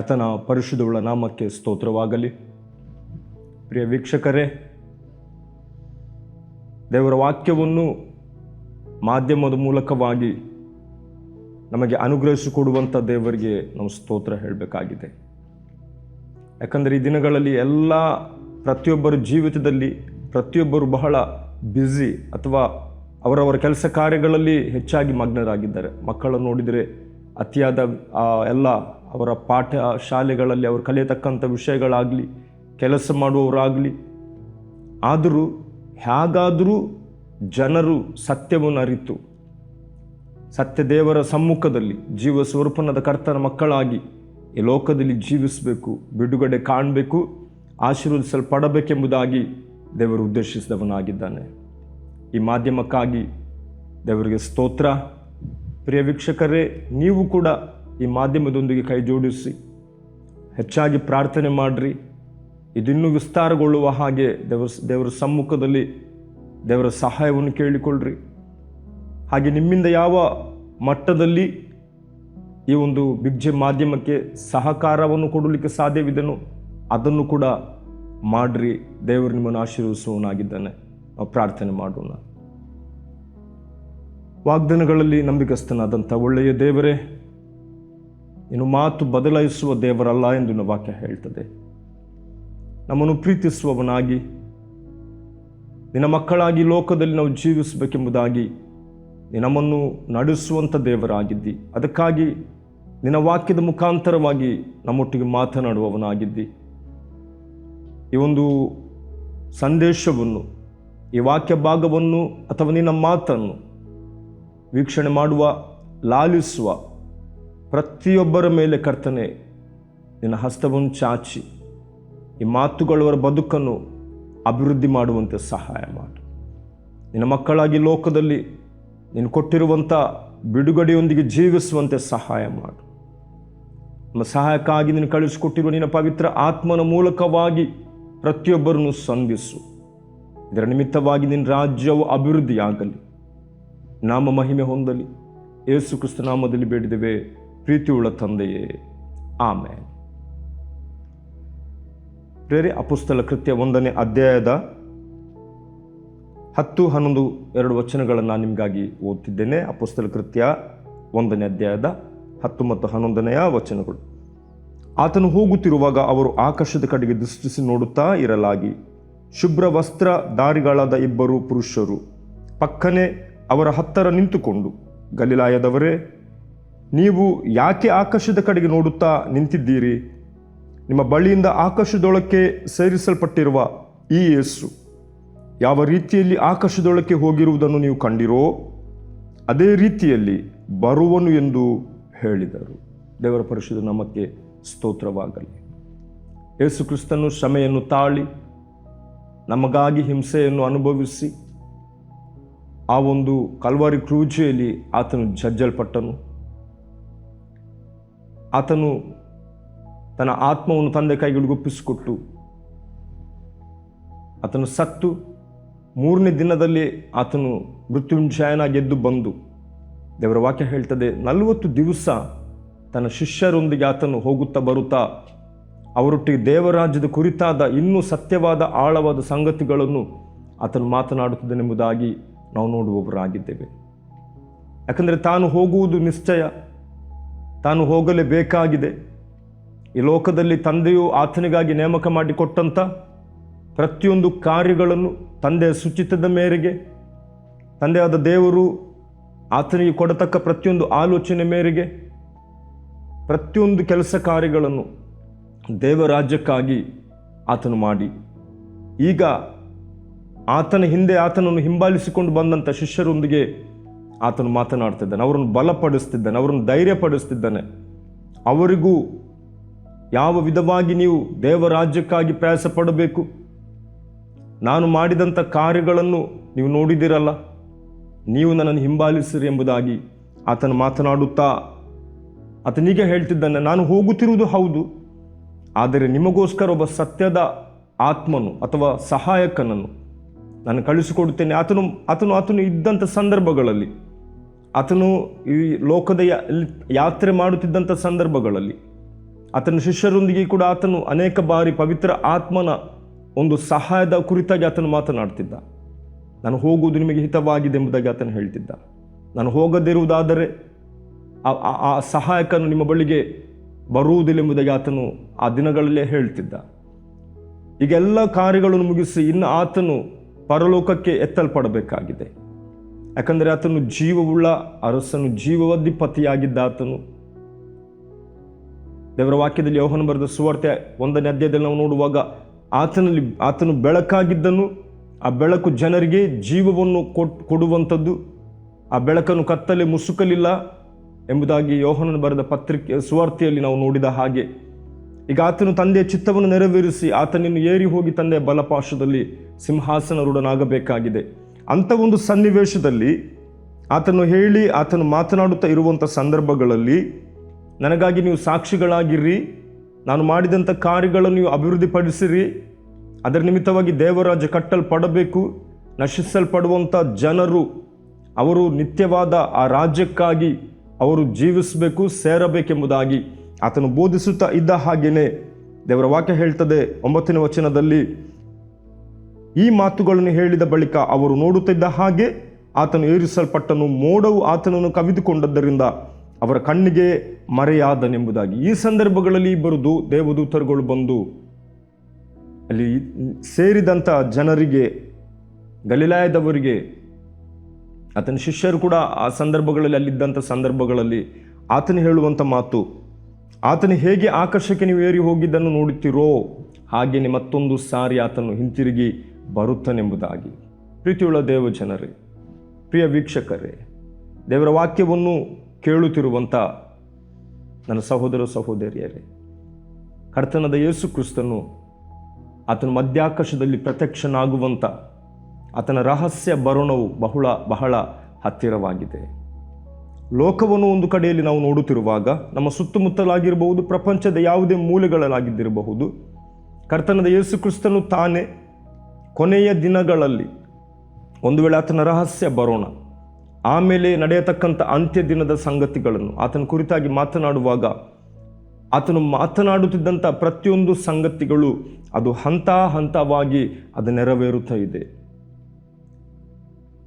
ಕರ್ತನ ಪರಿಶುದ್ಧವುಳ್ಳ ನಾಮಕ್ಕೆ ಸ್ತೋತ್ರವಾಗಲಿ. ಪ್ರಿಯ ವೀಕ್ಷಕರೇ, ದೇವರ ವಾಕ್ಯವನ್ನು ಮಾಧ್ಯಮದ ಮೂಲಕವಾಗಿ ನಮಗೆ ಅನುಗ್ರಹಿಸಿಕೊಡುವಂಥ ದೇವರಿಗೆ ನಾವು ಸ್ತೋತ್ರ ಹೇಳಬೇಕಾಗಿದೆ. ಯಾಕಂದರೆ ಈ ದಿನಗಳಲ್ಲಿ ಎಲ್ಲ ಪ್ರತಿಯೊಬ್ಬರ ಜೀವಿತದಲ್ಲಿ ಪ್ರತಿಯೊಬ್ಬರು ಬಹಳ ಬ್ಯುಸಿ ಅಥವಾ ಅವರವರ ಕೆಲಸ ಕಾರ್ಯಗಳಲ್ಲಿ ಹೆಚ್ಚಾಗಿ ಮಗ್ನರಾಗಿದ್ದಾರೆ. ಮಕ್ಕಳನ್ನು ನೋಡಿದರೆ ಅತಿಯಾದ ಎಲ್ಲ ಅವರ ಪಾಠ ಶಾಲೆಗಳಲ್ಲಿ ಅವರು ಕಲಿಯತಕ್ಕಂಥ ವಿಷಯಗಳಾಗಲಿ, ಕೆಲಸ ಮಾಡುವವರಾಗಲಿ, ಆದರೂ ಹೇಗಾದರೂ ಜನರು ಸತ್ಯವನ್ನು ಅರಿತು. ಸತ್ಯ ದೇವರ ಸಮ್ಮುಖದಲ್ಲಿ ಜೀವ ಸ್ವರೂಪನದ ಕರ್ತನ ಮಕ್ಕಳಾಗಿ ಈ ಲೋಕದಲ್ಲಿ ಜೀವಿಸಬೇಕು, ಬಿಡುಗಡೆ ಕಾಣಬೇಕು, ಆಶೀರ್ವದಿಸಲ್ಪಡಬೇಕೆಂಬುದಾಗಿ ದೇವರು ಉದ್ದೇಶಿಸಿದವನಾಗಿದ್ದಾನೆ. ಈ ಮಾಧ್ಯಮಕ್ಕಾಗಿ ದೇವರಿಗೆ ಸ್ತೋತ್ರ. ಪ್ರಿಯ ವೀಕ್ಷಕರೇ, ನೀವು ಕೂಡ ಈ ಮಾಧ್ಯಮದೊಂದಿಗೆ ಕೈ ಜೋಡಿಸಿ, ಹೆಚ್ಚಾಗಿ ಪ್ರಾರ್ಥನೆ ಮಾಡಿರಿ. ಇದಿನ್ನೂ ವಿಸ್ತಾರಗೊಳ್ಳುವ ಹಾಗೆ ದೇವರ ದೇವರ ಸಮ್ಮುಖದಲ್ಲಿ ದೇವರ ಸಹಾಯವನ್ನು ಕೇಳಿಕೊಳ್ಳ್ರಿ. ಹಾಗೆ ನಿಮ್ಮಿಂದ ಯಾವ ಮಟ್ಟದಲ್ಲಿ ಈ ಒಂದು ಬಿಗ್ಜೆ ಮಾಧ್ಯಮಕ್ಕೆ ಸಹಕಾರವನ್ನು ಕೊಡಲಿಕ್ಕೆ ಸಾಧ್ಯವಿದೆನೋ ಅದನ್ನು ಕೂಡ ಮಾಡ್ರಿ. ದೇವರು ನಿಮ್ಮನ್ನು ಆಶೀರ್ವಿಸುವನಾಗಿದ್ದಾನೆ ನಾವು ಪ್ರಾರ್ಥನೆ ಮಾಡೋಣ. ವಾಗ್ದಾನಗಳಲ್ಲಿ ನಂಬಿಕಸ್ಥನಾದಂಥ ಒಳ್ಳೆಯ ದೇವರೇ ಇನ್ನು ಮಾತು ಬದಲಾಯಿಸುವ ದೇವರಲ್ಲ ಎಂದು ವಾಕ್ಯ ಹೇಳ್ತದೆ. ನಮ್ಮನ್ನು ಪ್ರೀತಿಸುವವನಾಗಿ, ನಿನ್ನ ಮಕ್ಕಳಾಗಿ ಲೋಕದಲ್ಲಿ ನಾವು ಜೀವಿಸಬೇಕೆಂಬುದಾಗಿ ನೀನು ನಮ್ಮನ್ನು ನಡೆಸುವಂಥ ದೇವರಾಗಿದ್ದಿ. ಅದಕ್ಕಾಗಿ ನಿನ್ನ ವಾಕ್ಯದ ಮುಖಾಂತರವಾಗಿ ನಮ್ಮೊಟ್ಟಿಗೆ ಮಾತನಾಡುವವನಾಗಿದ್ದಿ. ಈ ಒಂದು ಸಂದೇಶವನ್ನು, ಈ ವಾಕ್ಯ ಭಾಗವನ್ನು ಅಥವಾ ನಿನ್ನ ಮಾತನ್ನು ವೀಕ್ಷಣೆ ಮಾಡುವ, ಲಾಲಿಸುವ ಪ್ರತಿಯೊಬ್ಬರ ಮೇಲೆ ಕರ್ತನೆ, ನಿನ್ನ ಹಸ್ತವನ್ನು ಚಾಚಿ, ಈ ಮಾತುಗಳವರ ಬದುಕನ್ನು ಅಭಿವೃದ್ಧಿ ಮಾಡುವಂತೆ ಸಹಾಯ ಮಾಡು. ನಿನ್ನ ಮಕ್ಕಳಾಗಿ ಲೋಕದಲ್ಲಿ ನೀನು ಕೊಟ್ಟಿರುವಂಥ ಬಿಡುಗಡೆಯೊಂದಿಗೆ ಜೀವಿಸುವಂತೆ ಸಹಾಯ ಮಾಡು. ನಮ್ಮ ಸಹಾಯಕ್ಕಾಗಿ ನೀನು ಕಳಿಸಿಕೊಟ್ಟಿರುವ ನಿನ್ನ ಪವಿತ್ರ ಆತ್ಮನ ಮೂಲಕವಾಗಿ ಪ್ರತಿಯೊಬ್ಬರನ್ನು ಸಂಧಿಸು. ಇದರ ನಿಮಿತ್ತವಾಗಿ ನಿನ್ನ ರಾಜ್ಯವು ಅಭಿವೃದ್ಧಿಯಾಗಲಿ. ನಾಮ ಮಹಿಮೆ ಹೊಂದಲಿ. ಯೇಸು ಕ್ರಿಸ್ತ ನಾಮದಲ್ಲಿ ಬೇಡಿದೆವೆ ಪ್ರೀತಿಯುಳ್ಳ ತಂದೆಯೇ ಆಮೆ ಪ್ರೇರಿ, ಅಪುಸ್ತಲ ಕೃತ್ಯ ಒಂದನೇ ಅಧ್ಯಾಯದ ಹತ್ತು, ಹನ್ನೊಂದು, ಎರಡು ವಚನಗಳನ್ನು ನಾನು ನಿಮಗಾಗಿ ಓದ್ತಿದ್ದೇನೆ. ಅಪುಸ್ತಲ ಕೃತ್ಯ ಒಂದನೇ ಅಧ್ಯಾಯದ ಹತ್ತು ಮತ್ತು ಹನ್ನೊಂದನೆಯ ವಚನಗಳು. ಆತನು ಹೋಗುತ್ತಿರುವಾಗ ಅವರು ಆಕಾಶದ ಕಡೆಗೆ ದೃಷ್ಟಿಸಿ ನೋಡುತ್ತಾ ಇರಲಾಗಿ. ಶುಭ್ರ ವಸ್ತ್ರ ದಾರಿಗಳಾದ ಇಬ್ಬರು ಪುರುಷರು. ಪಕ್ಕನೆ ಅವರ ಹತ್ತರ ನಿಂತುಕೊಂಡು. ಗಲಿಲಾಯದವರೇ ನೀವು ಯಾಕೆ ಆಕಾಶದ ಕಡೆಗೆ ನೋಡುತ್ತಾ ನಿಂತಿದ್ದೀರಿ? ನಿಮ್ಮ ಬಳಿಯಿಂದ ಆಕಾಶದೊಳಕ್ಕೆ ಸೇರಿಸಲ್ಪಟ್ಟಿರುವ ಈ ಯೇಸು ಯಾವ ರೀತಿಯಲ್ಲಿ ಆಕಾಶದೊಳಕ್ಕೆ ಹೋಗಿರುವುದನ್ನು ನೀವು ಕಂಡಿರೋ, ಅದೇ ರೀತಿಯಲ್ಲಿ ಬರುವನು ಎಂದು ಹೇಳಿದರು. ದೇವರ ಪರಿಶುದ್ಧ ನಮಗೆ ಸ್ತೋತ್ರವಾಗಲಿ. ಯೇಸು ಕ್ರಿಸ್ತನು ಶ್ರಮೆಯನ್ನು ತಾಳಿ, ನಮಗಾಗಿ ಹಿಂಸೆಯನ್ನು ಅನುಭವಿಸಿ, ಆ ಒಂದು ಕಲ್ವಾರಿ ಕ್ರೂಜೆಯಲ್ಲಿ ಆತನು ಜಜ್ಜಲ್ಪಟ್ಟನು. ಆತನು ತನ್ನ ಆತ್ಮವನ್ನು ತಂದೆ ಕೈಗಳಿಗೆ ಒಪ್ಪಿಸಿಕೊಟ್ಟು ಆತನು ಸತ್ತು. ಮೂರನೇ ದಿನದಲ್ಲಿ ಆತನು ಮೃತ್ಯುಂಜಯನ ಗೆದ್ದು ಬಂದು ದೇವರ ವಾಕ್ಯ ಹೇಳ್ತದೆ, ನಲವತ್ತು ದಿವಸ ತನ್ನ ಶಿಷ್ಯರೊಂದಿಗೆ ಆತನು ಹೋಗುತ್ತಾ ಬರುತ್ತಾ, ಅವರೊಟ್ಟಿಗೆ ದೇವರಾಜ್ಯದ ಕುರಿತಾದ ಇನ್ನೂ ಸತ್ಯವಾದ ಆಳವಾದ ಸಂಗತಿಗಳನ್ನು ಆತನು ಮಾತನಾಡುತ್ತಿದ್ದನೆಂಬುದಾಗಿ ನಾವು ನೋಡುವವರಾಗಿದ್ದೇವೆ. ಯಾಕಂದರೆ ತಾನು ಹೋಗುವುದು ನಿಶ್ಚಯ. ತಾನು ಹೋಗಲೇಬೇಕಾಗಿದೆ. ಈ ಲೋಕದಲ್ಲಿ ತಂದೆಯು ಆತನಿಗಾಗಿ ನೇಮಕ ಮಾಡಿಕೊಟ್ಟಂಥ ಪ್ರತಿಯೊಂದು ಕಾರ್ಯಗಳನ್ನು ತಂದೆಯ ಸೂಚಿತದ ಮೇರೆಗೆ, ತಂದೆಯಾದ ದೇವರು ಆತನಿಗೆ ಕೊಡತಕ್ಕ ಪ್ರತಿಯೊಂದು ಆಲೋಚನೆ ಮೇರೆಗೆ, ಪ್ರತಿಯೊಂದು ಕೆಲಸ ಕಾರ್ಯಗಳನ್ನು ದೇವರಾಜ್ಯಕ್ಕಾಗಿ ಆತನು ಮಾಡಿ. ಈಗ ಆತನ ಹಿಂದೆ ಆತನನ್ನು ಹಿಂಬಾಲಿಸಿಕೊಂಡು ಬಂದಂಥ ಶಿಷ್ಯರೊಂದಿಗೆ ಆತನು ಮಾತನಾಡ್ತಿದ್ದಾನೆ, ಅವರನ್ನು ಬಲಪಡಿಸ್ತಿದ್ದಾನೆ, ಅವರನ್ನು ಧೈರ್ಯಪಡಿಸ್ತಿದ್ದಾನೆ. ಅವರಿಗೂ ಯಾವ ವಿಧವಾಗಿ ನೀವು ದೇವರಾಜ್ಯಕ್ಕಾಗಿ ಪ್ರಯಾಸ ಪಡಬೇಕು ನಾನು ಮಾಡಿದಂಥ ಕಾರ್ಯಗಳನ್ನು ನೀವು ನೋಡಿದಿರಲ್ಲ ನೀವು ನನ್ನನ್ನು ಹಿಂಬಾಲಿಸಿರಿ ಎಂಬುದಾಗಿ ಆತನು ಮಾತನಾಡುತ್ತಾ ಆತನಿಗೆ ಹೇಳ್ತಿದ್ದಾನೆ, ನಾನು ಹೋಗುತ್ತಿರುವುದು ಹೌದು, ಆದರೆ ನಿಮಗೋಸ್ಕರ ಒಬ್ಬ ಸತ್ಯದ ಆತ್ಮನು ಅಥವಾ ಸಹಾಯಕನನ್ನು ನಾನು ಕಳಿಸಿಕೊಡುತ್ತೇನೆ ಆತನು ಆತನು ಆತನು ಇದ್ದಂಥ ಸಂದರ್ಭಗಳಲ್ಲಿ ಆತನು ಈ ಲೋಕದ ಯಾತ್ರೆ ಮಾಡುತ್ತಿದ್ದಂಥ ಸಂದರ್ಭಗಳಲ್ಲಿ ಆತನ ಶಿಷ್ಯರೊಂದಿಗೆ ಕೂಡ ಆತನು ಅನೇಕ ಬಾರಿ ಪವಿತ್ರ ಆತ್ಮನ ಒಂದು ಸಹಾಯದ ಕುರಿತಾಗಿ ಆತನು ಮಾತನಾಡ್ತಿದ್ದ. ನಾನು ಹೋಗುವುದು ನಿಮಗೆ ಹಿತವಾಗಿದೆ ಎಂಬುದಾಗಿ ಆತನು ಹೇಳ್ತಿದ್ದ. ನಾನು ಹೋಗದಿರುವುದಾದರೆ ಆ ಸಹಾಯಕನು ನಿಮ್ಮ ಬಳಿಗೆ ಬರುವುದಿಲ್ಲ ಎಂಬುದಾಗಿ ಆತನು ಆ ದಿನಗಳಲ್ಲೇ ಹೇಳ್ತಿದ್ದ. ಈಗೆಲ್ಲ ಕಾರ್ಯಗಳನ್ನು ಮುಗಿಸಿ ಇನ್ನು ಆತನು ಪರಲೋಕಕ್ಕೆ ಎತ್ತಲ್ಪಡಬೇಕಾಗಿದೆ. ಯಾಕಂದರೆ ಆತನು ಜೀವವುಳ್ಳ ಅರಸನು ಜೀವವಧಿಪತಿಯಾಗಿದ್ದ ಆತನು ದೇವರ ವಾಕ್ಯದಲ್ಲಿ ಯೋಹನ ಬರೆದ ಸುವಾರ್ತೆ ಒಂದನೇ ಅಧ್ಯಾಯದಲ್ಲಿ ನಾವು ನೋಡುವಾಗ ಆತನಲ್ಲಿ, ಆತನು ಬೆಳಕಾಗಿದ್ದನು, ಆ ಬೆಳಕು ಜನರಿಗೆ ಜೀವವನ್ನು ಕೊಟ್, ಕೊಡುವಂಥದ್ದು, ಆ ಬೆಳಕನ್ನು ಕತ್ತಲೆ ಮುಸುಕಲಿಲ್ಲ ಎಂಬುದಾಗಿ ಯೋಹನ ಬರೆದ ಪತ್ರಿಕೆ, ಸುವಾರ್ತೆಯಲ್ಲಿ ನಾವು ನೋಡಿದ ಹಾಗೆ. ಈಗ ಆತನು ತಂದೆಯ ಚಿತ್ತವನ್ನು ನೆರವೇರಿಸಿ ಆತನನ್ನು ಏರಿ ಹೋಗಿ ತಂದೆಯ ಬಲಪಾಶದಲ್ಲಿ ಸಿಂಹಾಸನರೂಢನಾಗಬೇಕಾಗಿದೆ. ಅಂಥ ಒಂದು ಸನ್ನಿವೇಶದಲ್ಲಿ ಆತನು ಹೇಳಿ, ಆತನು ಮಾತನಾಡುತ್ತಾ ಇರುವಂಥ ಸಂದರ್ಭಗಳಲ್ಲಿ ನನಗಾಗಿ ನೀವು ಸಾಕ್ಷಿಗಳಾಗಿರ್ರಿ ನಾನು ಮಾಡಿದಂಥ ಕಾರ್ಯಗಳನ್ನು ನೀವು ಅಭಿವೃದ್ಧಿಪಡಿಸಿರಿ, ಅದರ ನಿಮಿತ್ತವಾಗಿ ದೇವರಾಜ ಕಟ್ಟಲ್ಪಡಬೇಕು, ನಶಿಸಲ್ಪಡುವಂಥ ಜನರು, ಅವರು ನಿತ್ಯವಾದ ಆ ರಾಜ್ಯಕ್ಕಾಗಿ ಅವರು ಜೀವಿಸಬೇಕು, ಸೇರಬೇಕೆಂಬುದಾಗಿ ಆತನು ಬೋಧಿಸುತ್ತಾ ಇದ್ದ ಹಾಗೆಯೇ ದೇವರ ವಾಕ್ಯ ಹೇಳ್ತದೆ ಒಂಬತ್ತನೇ ವಚನದಲ್ಲಿ ಈ ಮಾತುಗಳನ್ನು ಹೇಳಿದ ಬಳಿಕ ಅವರು ನೋಡುತ್ತಿದ್ದ ಹಾಗೆ ಆತನು ಏರಿಸಲ್ಪಟ್ಟನು, ಮೋಡವು ಆತನನ್ನು ಕವಿದುಕೊಂಡದ್ದರಿಂದ ಅವರ ಕಣ್ಣಿಗೆ ಮರೆಯಾದನೆಂಬುದಾಗಿ. ಈ ಸಂದರ್ಭಗಳಲ್ಲಿ ಇಬ್ಬರು ದೇವದೂತರುಗಳು ಬಂದು ಅಲ್ಲಿ ಸೇರಿದಂಥ ಜನರಿಗೆ, ಗಲಿಲಾಯದವರಿಗೆ, ಆತನ ಶಿಷ್ಯರು ಕೂಡ ಆ ಸಂದರ್ಭಗಳಲ್ಲಿ ಅಲ್ಲಿದ್ದಂಥ ಸಂದರ್ಭಗಳಲ್ಲಿ ಆತನು ಹೇಳುವಂಥ ಮಾತು, ಆತನು ಹೇಗೆ ಆಕರ್ಷಕ್ಕೆ ನೀವು ಏರಿ ಹೋಗಿದ್ದನ್ನು ನೋಡುತ್ತೀರೋ, ಹಾಗೆಯೇ ಮತ್ತೊಂದು ಸಾರಿ ಆತನು ಹಿಂತಿರುಗಿ ಬರುತ್ತಾನೆಂಬುದಾಗಿ. ಪ್ರೀತಿಯುಳ್ಳ ದೇವ ಜನರೇ, ಪ್ರಿಯ ವೀಕ್ಷಕರೇ, ದೇವರ ವಾಕ್ಯವನ್ನು ಕೇಳುತ್ತಿರುವಂಥ ನನ್ನ ಸಹೋದರ ಸಹೋದರಿಯರೇ, ಕರ್ತನದ ಯೇಸು ಕ್ರಿಸ್ತನು ಆತನ ಮಧ್ಯಾಕಾಶದಲ್ಲಿ ಪ್ರತ್ಯಕ್ಷನಾಗುವಂಥ ಆತನ ರಹಸ್ಯ ಬರೋಣವು ಬಹುಳ ಬಹಳ ಹತ್ತಿರವಾಗಿದೆ. ಲೋಕವನ್ನು ಒಂದು ಕಡೆಯಲ್ಲಿ ನಾವು ನೋಡುತ್ತಿರುವಾಗ ನಮ್ಮ ಸುತ್ತಮುತ್ತಲಾಗಿರಬಹುದು, ಪ್ರಪಂಚದ ಯಾವುದೇ ಮೂಲೆಗಳಲ್ಲಾಗಿದ್ದಿರಬಹುದು, ಕರ್ತನದ ಯೇಸು ಕ್ರಿಸ್ತನು ತಾನೇ ಕೊನೆಯ ದಿನಗಳಲ್ಲಿ ಒಂದು ವೇಳೆ ಆತನ ರಹಸ್ಯ ಬರೋಣ, ಆಮೇಲೆ ನಡೆಯತಕ್ಕಂಥ ಅಂತ್ಯ ದಿನದ ಸಂಗತಿಗಳನ್ನು, ಆತನ ಕುರಿತಾಗಿ ಮಾತನಾಡುವಾಗ ಆತನು ಮಾತನಾಡುತ್ತಿದ್ದಂಥ ಪ್ರತಿಯೊಂದು ಸಂಗತಿಗಳು ಅದು ಹಂತ ಹಂತವಾಗಿ ಅದು ನೆರವೇರುತ್ತಾ ಇದೆ.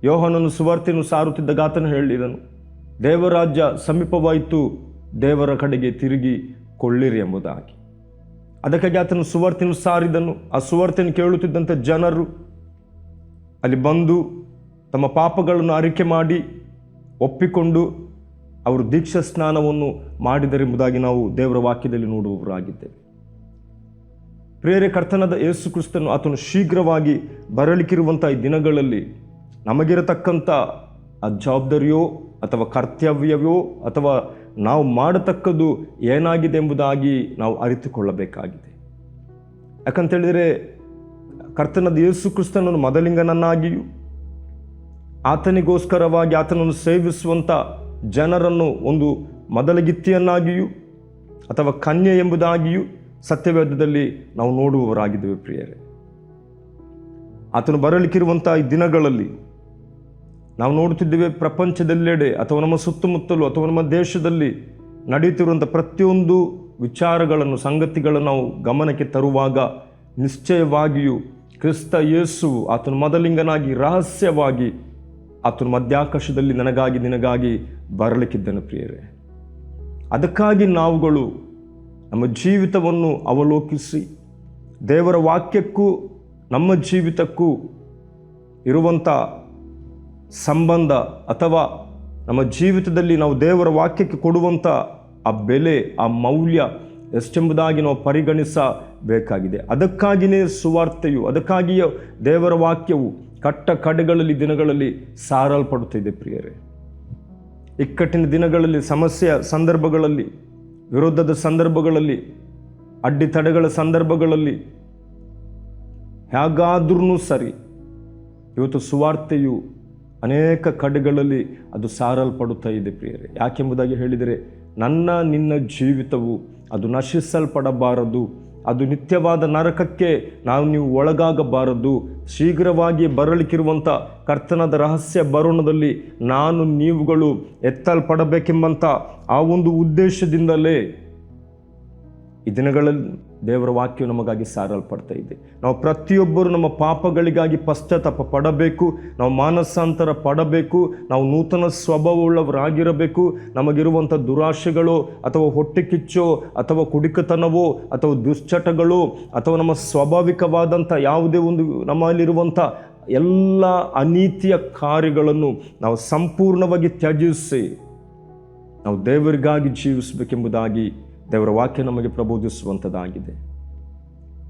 ಯೋಹನನು ಸುವಾರ್ತೆಯನ್ನು ಸಾರುತ್ತಿದ್ದಾಗ ಆತನು ಹೇಳಿದನು, ದೇವರಾಜ್ಯ ಸಮೀಪವಾಯಿತು, ದೇವರ ಕಡೆಗೆ ತಿರುಗಿ ಕೊಳ್ಳಿರಿ ಎಂಬುದಾಗಿ. ಅದಕ್ಕಾಗಿ ಆತನು ಸುವಾರ್ತೆಯನ್ನು ಸಾರಿದನು. ಆ ಸುವರ್ತಿನ ಕೇಳುತ್ತಿದ್ದಂಥ ಜನರು ಅಲ್ಲಿ ಬಂದು ತಮ್ಮ ಪಾಪಗಳನ್ನು ಅರಿಕೆ ಮಾಡಿ ಒಪ್ಪಿಕೊಂಡು ಅವರು ದೀಕ್ಷಾ ಸ್ನಾನವನ್ನು ಮಾಡಿದರೆಂಬುದಾಗಿ ನಾವು ದೇವರ ವಾಕ್ಯದಲ್ಲಿ ನೋಡುವವರಾಗಿದ್ದೇವೆ. ಪ್ರೇರೆ ಕರ್ತನದ ಯೇಸು ಕ್ರಿಸ್ತನು ಆತನು ಶೀಘ್ರವಾಗಿ ಬರಲಿಕ್ಕಿರುವಂಥ ಈ ದಿನಗಳಲ್ಲಿ ನಮಗಿರತಕ್ಕಂಥ ಆ ಜವಾಬ್ದಾರಿಯೋ ಅಥವಾ ಕರ್ತವ್ಯವೋ ಅಥವಾ ನಾವು ಮಾಡತಕ್ಕದ್ದು ಏನಾಗಿದೆ ಎಂಬುದಾಗಿ ನಾವು ಅರಿತುಕೊಳ್ಳಬೇಕಾಗಿದೆ. ಯಾಕಂತೇಳಿದರೆ ಕರ್ತನದ ಯೇಸು ಕ್ರಿಸ್ತನನ್ನು ಮದಲಿಂಗನನ್ನಾಗಿಯೂ, ಆತನಿಗೋಸ್ಕರವಾಗಿ ಆತನನ್ನು ಸೇವಿಸುವಂಥ ಜನರನ್ನು ಒಂದು ಮೊದಲಗಿತ್ತಿಯನ್ನಾಗಿಯೂ, ಅಥವಾ ಕನ್ಯೆ ಎಂಬುದಾಗಿಯೂ ಸತ್ಯವೇದದಲ್ಲಿ ನಾವು ನೋಡುವವರಾಗಿದ್ದೇವೆ ಪ್ರಿಯರೇ. ಆತನು ಬರಲಿಕ್ಕಿರುವಂಥ ಈ ದಿನಗಳಲ್ಲಿ ನಾವು ನೋಡುತ್ತಿದ್ದೇವೆ ಪ್ರಪಂಚದೆಲ್ಲೆಡೆ ಅಥವಾ ನಮ್ಮ ಸುತ್ತಮುತ್ತಲು ಅಥವಾ ನಮ್ಮ ದೇಶದಲ್ಲಿ ನಡೆಯುತ್ತಿರುವಂಥ ಪ್ರತಿಯೊಂದು ವಿಚಾರಗಳನ್ನು, ಸಂಗತಿಗಳನ್ನು ನಾವು ಗಮನಕ್ಕೆ ತರುವಾಗ ನಿಶ್ಚಯವಾಗಿಯೂ ಕ್ರಿಸ್ತ ಯೇಸು ಆತನು ಮೊದಲಿಂಗನಾಗಿ, ರಹಸ್ಯವಾಗಿ ಆತನು ಮಧ್ಯಾಕಾಶದಲ್ಲಿ ನನಗಾಗಿ, ನಿನಗಾಗಿ ಬರಲಿಕ್ಕಿದ್ದನು ಪ್ರಿಯರೇ. ಅದಕ್ಕಾಗಿ ನಾವುಗಳು ನಮ್ಮ ಜೀವಿತವನ್ನು ಅವಲೋಕಿಸಿ ದೇವರ ವಾಕ್ಯಕ್ಕೂ ನಮ್ಮ ಜೀವಿತಕ್ಕೂ ಇರುವಂಥ ಸಂಬಂಧ ಅಥವಾ ನಮ್ಮ ಜೀವಿತದಲ್ಲಿ ನಾವು ದೇವರ ವಾಕ್ಯಕ್ಕೆ ಕೊಡುವಂಥ ಆ ಬೆಲೆ, ಆ ಮೌಲ್ಯ ಎಷ್ಟೆಂಬುದಾಗಿ ನಾವು ಪರಿಗಣಿಸಬೇಕಾಗಿದೆ. ಅದಕ್ಕಾಗಿಯೇ ಸುವಾರ್ತೆಯು, ಅದಕ್ಕಾಗಿಯೇ ದೇವರ ವಾಕ್ಯವು ಕಟ್ಟ ಕಡೆಗಳಲ್ಲಿ, ದಿನಗಳಲ್ಲಿ ಸಾರಲ್ಪಡುತ್ತಿದೆ ಪ್ರಿಯರೇ. ಇಕ್ಕಟ್ಟಿನ ದಿನಗಳಲ್ಲಿ, ಸಮಸ್ಯೆಯ ಸಂದರ್ಭಗಳಲ್ಲಿ ವಿರೋಧದ ಸಂದರ್ಭಗಳಲ್ಲಿ, ಅಡ್ಡಿತಡೆಗಳ ಸಂದರ್ಭಗಳಲ್ಲಿ ಹೇಗಾದ್ರೂ ಸರಿ, ಇವತ್ತು ಸುವಾರ್ತೆಯು ಅನೇಕ ಕಡೆಗಳಲ್ಲಿ ಅದು ಸಾರಲ್ಪಡುತ್ತಾ ಇದೆ ಪ್ರಿಯರೇ. ಯಾಕೆಂಬುದಾಗಿ ಹೇಳಿದರೆ, ನನ್ನ ನಿನ್ನ ಜೀವಿತವು ಅದು ನಶಿಸಲ್ಪಡಬಾರದು. ಅದು ನಿತ್ಯವಾದ ನರಕಕ್ಕೆ ನಾವು ನೀವು ಒಳಗಾಗಬಾರದು. ಶೀಘ್ರವಾಗಿ ಬರಲಿಕ್ಕಿರುವಂಥ ಕರ್ತನದ ರಹಸ್ಯ ಬರುಣದಲ್ಲಿ ನಾನು ನೀವುಗಳು ಎತ್ತಲ್ಪಡಬೇಕೆಂಬಂಥ ಆ ಒಂದು ಉದ್ದೇಶದಿಂದಲೇ ಈ ದಿನಗಳಲ್ಲಿ ದೇವರ ವಾಕ್ಯವು ನಮಗಾಗಿ ಸಾರಲ್ಪಡ್ತಾ ಇದೆ. ನಾವು ಪ್ರತಿಯೊಬ್ಬರು ನಮ್ಮ ಪಾಪಗಳಿಗಾಗಿ ಪಶ್ಚಾತ್ತಾಪ ಪಡಬೇಕು, ನಾವು ಮಾನಸಾಂತರ ಪಡಬೇಕು, ನಾವು ನೂತನ ಸ್ವಭಾವವುಳ್ಳವರಾಗಿರಬೇಕು, ನಮಗಿರುವಂಥ ದುರಾಶೆಗಳು ಅಥವಾ ಹೊಟ್ಟೆ ಕಿಚ್ಚೋ ಅಥವಾ ಕುಡಿಕತನವೋ ಅಥವಾ ದುಶ್ಚಟಗಳು ಅಥವಾ ನಮ್ಮ ಸ್ವಾಭಾವಿಕವಾದಂಥ ಯಾವುದೇ ಒಂದು ನಮ್ಮಲ್ಲಿರುವಂಥ ಎಲ್ಲ ಅನೀತಿಯ ಕಾರ್ಯಗಳನ್ನು ನಾವು ಸಂಪೂರ್ಣವಾಗಿ ತ್ಯಜಿಸಿ, ನಾವು ದೇವರಿಗಾಗಿ ಜೀವಿಸಬೇಕೆಂಬುದಾಗಿ ದೇವರ ವಾಕ್ಯ ನಮಗೆ ಪ್ರಬೋಧಿಸುವಂಥದ್ದಾಗಿದೆ.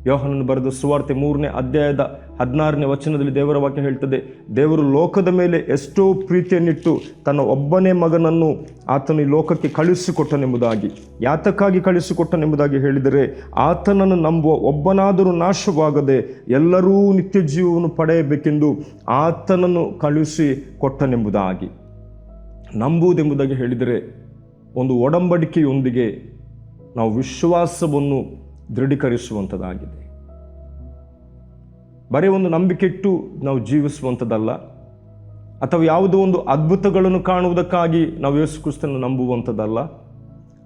ಯೋಹನನ್ನು ಬರೆದ ಸುವಾರ್ತೆ ಮೂರನೇ ಅಧ್ಯಾಯದ ಹದಿನಾರನೇ ವಚನದಲ್ಲಿ ದೇವರ ವಾಕ್ಯ ಹೇಳ್ತದೆ, ದೇವರು ಲೋಕದ ಮೇಲೆ ಎಷ್ಟೋ ಪ್ರೀತಿಯನ್ನಿಟ್ಟು ತನ್ನ ಒಬ್ಬನೇ ಮಗನನ್ನು ಆತನು ಈ ಲೋಕಕ್ಕೆ ಕಳುಹಿಸಿಕೊಟ್ಟನೆಂಬುದಾಗಿ, ಯಾತಕ್ಕಾಗಿ ಕಳುಹಿಸಿಕೊಟ್ಟನೆಂಬುದಾಗಿ ಹೇಳಿದರೆ, ಆತನನ್ನು ನಂಬುವ ಒಬ್ಬನಾದರೂ ನಾಶವಾಗದೆ ಎಲ್ಲರೂ ನಿತ್ಯ ಜೀವವನ್ನು ಪಡೆಯಬೇಕೆಂದು ಆತನನ್ನು ಕಳುಹಿಸಿ ಕೊಟ್ಟನೆಂಬುದಾಗಿ ನಂಬುವುದೆಂಬುದಾಗಿ ಹೇಳಿದರೆ, ಒಂದು ಒಡಂಬಡಿಕೆಯೊಂದಿಗೆ ನಾವು ವಿಶ್ವಾಸವನ್ನು ದೃಢೀಕರಿಸುವಂಥದ್ದಾಗಿದೆ. ಬರೀ ಒಂದು ನಂಬಿಕೆ ಇಟ್ಟು ನಾವು ಜೀವಿಸುವಂಥದ್ದಲ್ಲ, ಅಥವಾ ಯಾವುದೋ ಒಂದು ಅದ್ಭುತಗಳನ್ನು ಕಾಣುವುದಕ್ಕಾಗಿ ನಾವು ಯೇಸು ಕ್ರಿಸ್ತನ ನಂಬುವಂಥದ್ದಲ್ಲ,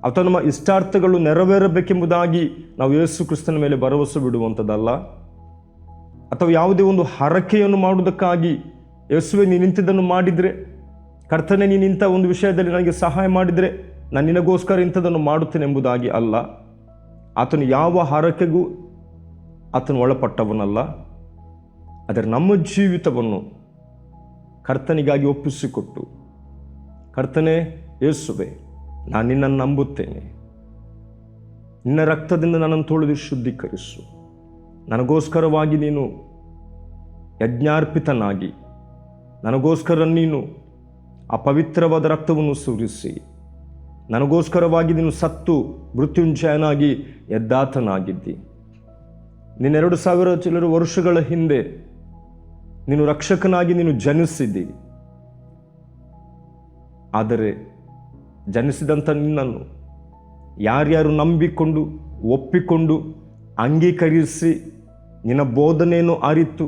ಅಥವಾ ನಮ್ಮ ಇಷ್ಟಾರ್ಥಗಳು ನೆರವೇರಬೇಕೆಂಬುದಾಗಿ ನಾವು ಯೇಸು ಕ್ರಿಸ್ತನ ಮೇಲೆ ಭರವಸೆ ಬಿಡುವಂಥದ್ದಲ್ಲ, ಅಥವಾ ಯಾವುದೇ ಒಂದು ಹರಕೆಯನ್ನು ಮಾಡುವುದಕ್ಕಾಗಿ ಯೇಸುವೆ ನೀನು ನಿಂತಿದ್ದನ್ನು ಮಾಡಿದರೆ, ಕರ್ತನೆ ನೀನು ಇಂಥ ಒಂದು ವಿಷಯದಲ್ಲಿ ನನಗೆ ಸಹಾಯ ಮಾಡಿದರೆ ನಾನು ನಿನಗೋಸ್ಕರ ಇಂಥದನ್ನು ಮಾಡುತ್ತೇನೆ ಎಂಬುದಾಗಿ ಅಲ್ಲ. ಆತನು ಯಾವ ಹರಕೆಗೂ ಆತನು ಒಳಪಟ್ಟವನಲ್ಲ. ಆದರೆ ನಮ್ಮ ಜೀವಿತವನ್ನು ಕರ್ತನಿಗಾಗಿ ಒಪ್ಪಿಸಿಕೊಟ್ಟು ಕರ್ತನೆ ಏಸುವೆ ನಾನು ನಿನ್ನನ್ನು ನಂಬುತ್ತೇನೆ. ನಿನ್ನ ರಕ್ತದಿಂದ ನನ್ನನ್ನು ತೊಳೆದು ಶುದ್ಧೀಕರಿಸು. ನನಗೋಸ್ಕರವಾಗಿ ನೀನು ಯಜ್ಞಾರ್ಪಿತನಾಗಿ, ನನಗೋಸ್ಕರ ನೀನು ಆ ಪವಿತ್ರವಾದ ರಕ್ತವನ್ನು ಸುರಿಸಿ ನನಗೋಸ್ಕರವಾಗಿ ನೀನು ಸತ್ತು ಮೃತ್ಯುಂಜಯನಾಗಿ ಎದ್ದಾತನಾಗಿದ್ದಿ. ನೀನೆರಡು ಸಾವಿರ ಚಿಲ್ಲರ ವರ್ಷಗಳ ಹಿಂದೆ ನೀನು ರಕ್ಷಕನಾಗಿ ನೀನು ಜನಿಸಿದ್ದಿ. ಆದರೆ ಜನಿಸಿದಂಥ ನಿನ್ನನ್ನು ಯಾರ್ಯಾರು ನಂಬಿಕೊಂಡು, ಒಪ್ಪಿಕೊಂಡು, ಅಂಗೀಕರಿಸಿ ನಿನ್ನ ಬೋಧನೆಯನ್ನು ಅರಿತು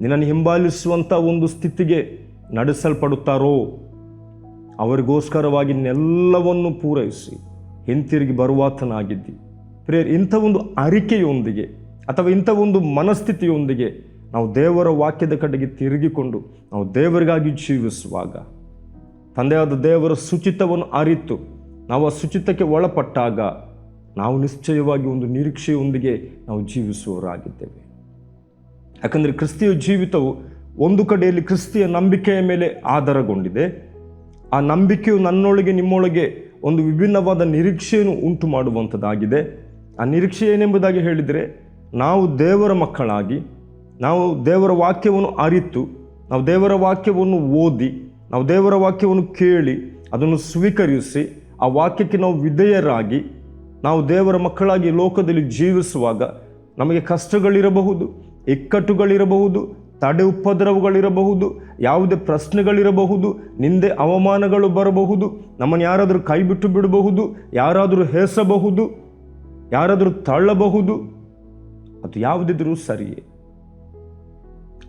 ನಿನ್ನನ್ನು ಹಿಂಬಾಲಿಸುವಂಥ ಒಂದು ಸ್ಥಿತಿಗೆ ನಡೆಸಲ್ಪಡುತ್ತಾರೋ? ಅವರಿಗೋಸ್ಕರವಾಗಿ ನೆಲ್ಲವನ್ನು ಪೂರೈಸಿ ಹಿಂತಿರುಗಿ ಬರುವಾತನಾಗಿದ್ದಿ. ಪ್ರೇಯರ್, ಇಂಥ ಒಂದು ಅರಿಕೆಯೊಂದಿಗೆ ಅಥವಾ ಇಂಥ ಒಂದು ಮನಸ್ಥಿತಿಯೊಂದಿಗೆ ನಾವು ದೇವರ ವಾಕ್ಯದ ಕಡೆಗೆ ತಿರುಗಿಕೊಂಡು ನಾವು ದೇವರಿಗಾಗಿ ಜೀವಿಸುವಾಗ ತಂದೆಯಾದ ದೇವರ ಶುಚಿತವನ್ನು ಅರಿತು ನಾವು ಆ ಶುಚಿತಕ್ಕೆ ಒಳಪಟ್ಟಾಗ ನಾವು ನಿಶ್ಚಯವಾಗಿ ಒಂದು ನಿರೀಕ್ಷೆಯೊಂದಿಗೆ ನಾವು ಜೀವಿಸುವವರಾಗಿದ್ದೇವೆ. ಯಾಕಂದರೆ ಕ್ರಿಸ್ತಿಯ ಜೀವಿತವು ಒಂದು ಕಡೆಯಲ್ಲಿ ಕ್ರಿಸ್ತಿಯ ನಂಬಿಕೆಯ ಮೇಲೆ ಆಧಾರಗೊಂಡಿದೆ ಆ ನಂಬಿಕೆಯು ನನ್ನೊಳಗೆ, ನಿಮ್ಮೊಳಗೆ ಒಂದು ವಿಭಿನ್ನವಾದ ನಿರೀಕ್ಷೆಯನ್ನು ಉಂಟು ಮಾಡುವಂಥದ್ದಾಗಿದೆ. ಆ ನಿರೀಕ್ಷೆ ಏನೆಂಬುದಾಗಿ ಹೇಳಿದರೆ, ನಾವು ದೇವರ ಮಕ್ಕಳಾಗಿ, ನಾವು ದೇವರ ವಾಕ್ಯವನ್ನು ಅರಿತು, ನಾವು ದೇವರ ವಾಕ್ಯವನ್ನು ಓದಿ, ನಾವು ದೇವರ ವಾಕ್ಯವನ್ನು ಕೇಳಿ, ಅದನ್ನು ಸ್ವೀಕರಿಸಿ, ಆ ವಾಕ್ಯಕ್ಕೆ ನಾವು ವಿಧೇಯರಾಗಿ, ನಾವು ದೇವರ ಮಕ್ಕಳಾಗಿ ಲೋಕದಲ್ಲಿ ಜೀವಿಸುವಾಗ ನಮಗೆ ಕಷ್ಟಗಳಿರಬಹುದು, ಇಕ್ಕಟ್ಟುಗಳಿರಬಹುದು ತಡೆ ಉಪದ್ರವಗಳಿರಬಹುದು, ಯಾವುದೇ ಪ್ರಶ್ನೆಗಳಿರಬಹುದು, ನಿಂದೆ ಅವಮಾನಗಳು ಬರಬಹುದು, ನಮ್ಮನ್ನು ಯಾರಾದರೂ ಕೈ ಬಿಟ್ಟು ಬಿಡಬಹುದು, ಯಾರಾದರೂ ಹೆಸಬಹುದು, ಯಾರಾದರೂ ತಳ್ಳಬಹುದು, ಅದು ಯಾವುದಿದ್ರೂ ಸರಿಯೇ.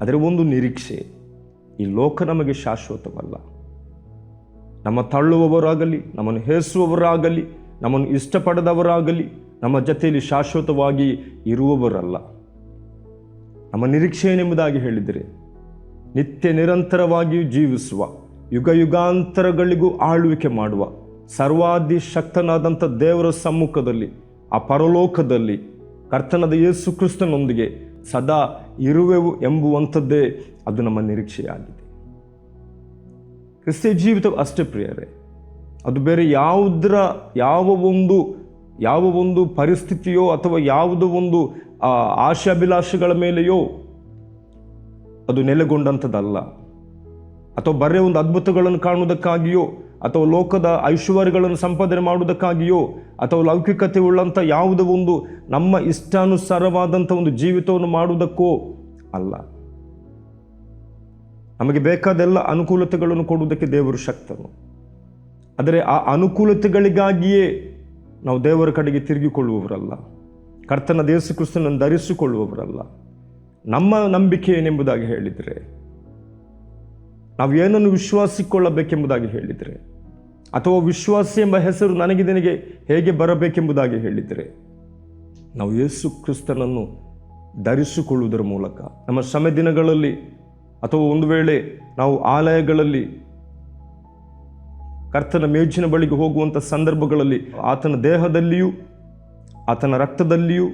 ಅದರ ಒಂದು ನಿರೀಕ್ಷೆ, ಈ ಲೋಕ ನಮಗೆ ಶಾಶ್ವತವಲ್ಲ. ನಮ್ಮ ತಳ್ಳುವವರಾಗಲಿ, ನಮ್ಮನ್ನು ಹೇಸುವವರಾಗಲಿ, ನಮ್ಮನ್ನು ಇಷ್ಟಪಡದವರಾಗಲಿ, ನಮ್ಮ ಜೊತೆಯಲ್ಲಿ ಶಾಶ್ವತವಾಗಿ ಇರುವವರಲ್ಲ. ನಮ್ಮ ನಿರೀಕ್ಷೆ ಏನೆಂಬುದಾಗಿ ಹೇಳಿದರೆ. ನಿತ್ಯ ನಿರಂತರವಾಗಿಯೂ ಜೀವಿಸುವ, ಯುಗ ಯುಗಾಂತರಗಳಿಗೂ ಆಳ್ವಿಕೆ ಮಾಡುವ, ಸರ್ವಾದಿ ಶಕ್ತನಾದಂಥ ದೇವರ ಸಮ್ಮುಖದಲ್ಲಿ, ಆ ಪರಲೋಕದಲ್ಲಿ ಕರ್ತನದ ಯೇಸು ಕ್ರಿಸ್ತನೊಂದಿಗೆ ಸದಾ ಇರುವೆವು ಎಂಬುವಂಥದ್ದೇ ಅದು ನಮ್ಮ ನಿರೀಕ್ಷೆಯಾಗಿದೆ. ಕ್ರಿಸ್ತಿಯ ಜೀವಿತ ಅಷ್ಟೇ ಪ್ರಿಯರೇ, ಅದು ಬೇರೆ ಯಾವುದರ, ಯಾವ ಒಂದು ಯಾವ ಒಂದು ಪರಿಸ್ಥಿತಿಯೋ ಅಥವಾ ಯಾವುದೋ ಒಂದು ಆ, ಆಶಾಭಿಲಾಷೆಗಳ ಮೇಲೆಯೋ ಅದು ನೆಲೆಗೊಂಡಂಥದ್ದಲ್ಲ. ಅಥವಾ ಬರೇ ಒಂದು ಅದ್ಭುತಗಳನ್ನು ಕಾಣುವುದಕ್ಕಾಗಿಯೋ ಅಥವಾ ಲೋಕದ ಐಶ್ವರ್ಯಗಳನ್ನು ಸಂಪಾದನೆ ಮಾಡುವುದಕ್ಕಾಗಿಯೋ ಅಥವಾ ಲೌಕಿಕತೆ ಉಳ್ಳಂಥ ಯಾವುದೋ ಒಂದು ನಮ್ಮ ಇಷ್ಟಾನುಸಾರವಾದಂಥ ಒಂದು ಜೀವಿತವನ್ನು ಮಾಡುವುದಕ್ಕೋ ಅಲ್ಲ. ನಮಗೆ ಬೇಕಾದೆಲ್ಲ ಅನುಕೂಲತೆಗಳನ್ನು ಕೊಡುವುದಕ್ಕೆ ದೇವರು ಶಕ್ತನು. ಆದರೆ ಆ ಅನುಕೂಲತೆಗಳಿಗಾಗಿಯೇ ನಾವು ದೇವರ ಕಡೆಗೆ ತಿರುಗಿಕೊಳ್ಳುವವರಲ್ಲ. ಕರ್ತನ ದೇವಸ ಕ್ರಿಸ್ತನನ್ನು ಧರಿಸಿಕೊಳ್ಳುವವರಲ್ಲ. ನಮ್ಮ ನಂಬಿಕೆ ಏನೆಂಬುದಾಗಿ ಹೇಳಿದರೆ ನಾವು ಏನನ್ನು ವಿಶ್ವಾಸಿಕೊಳ್ಳಬೇಕೆಂಬುದಾಗಿ ಹೇಳಿದರೆ, ಅಥವಾ ವಿಶ್ವಾಸಿ ಎಂಬ ಹೆಸರು ನನಗೆ ನಿನಗೆ ಹೇಗೆ ಬರಬೇಕೆಂಬುದಾಗಿ ಹೇಳಿದರೆ, ನಾವು ಯೇಸು ಕ್ರಿಸ್ತನನ್ನು ಧರಿಸಿಕೊಳ್ಳುವುದರ ಮೂಲಕ, ನಮ್ಮ ಸಮಯ ದಿನಗಳಲ್ಲಿ ಅಥವಾ ಒಂದು ವೇಳೆ ನಾವು ಆಲಯಗಳಲ್ಲಿ ಕರ್ತನ ಮೇಜಿನ ಬಳಿಗೆ ಹೋಗುವಂಥ ಸಂದರ್ಭಗಳಲ್ಲಿ ಆತನ ದೇಹದಲ್ಲಿಯೂ ಆತನ ರಕ್ತದಲ್ಲಿಯೂ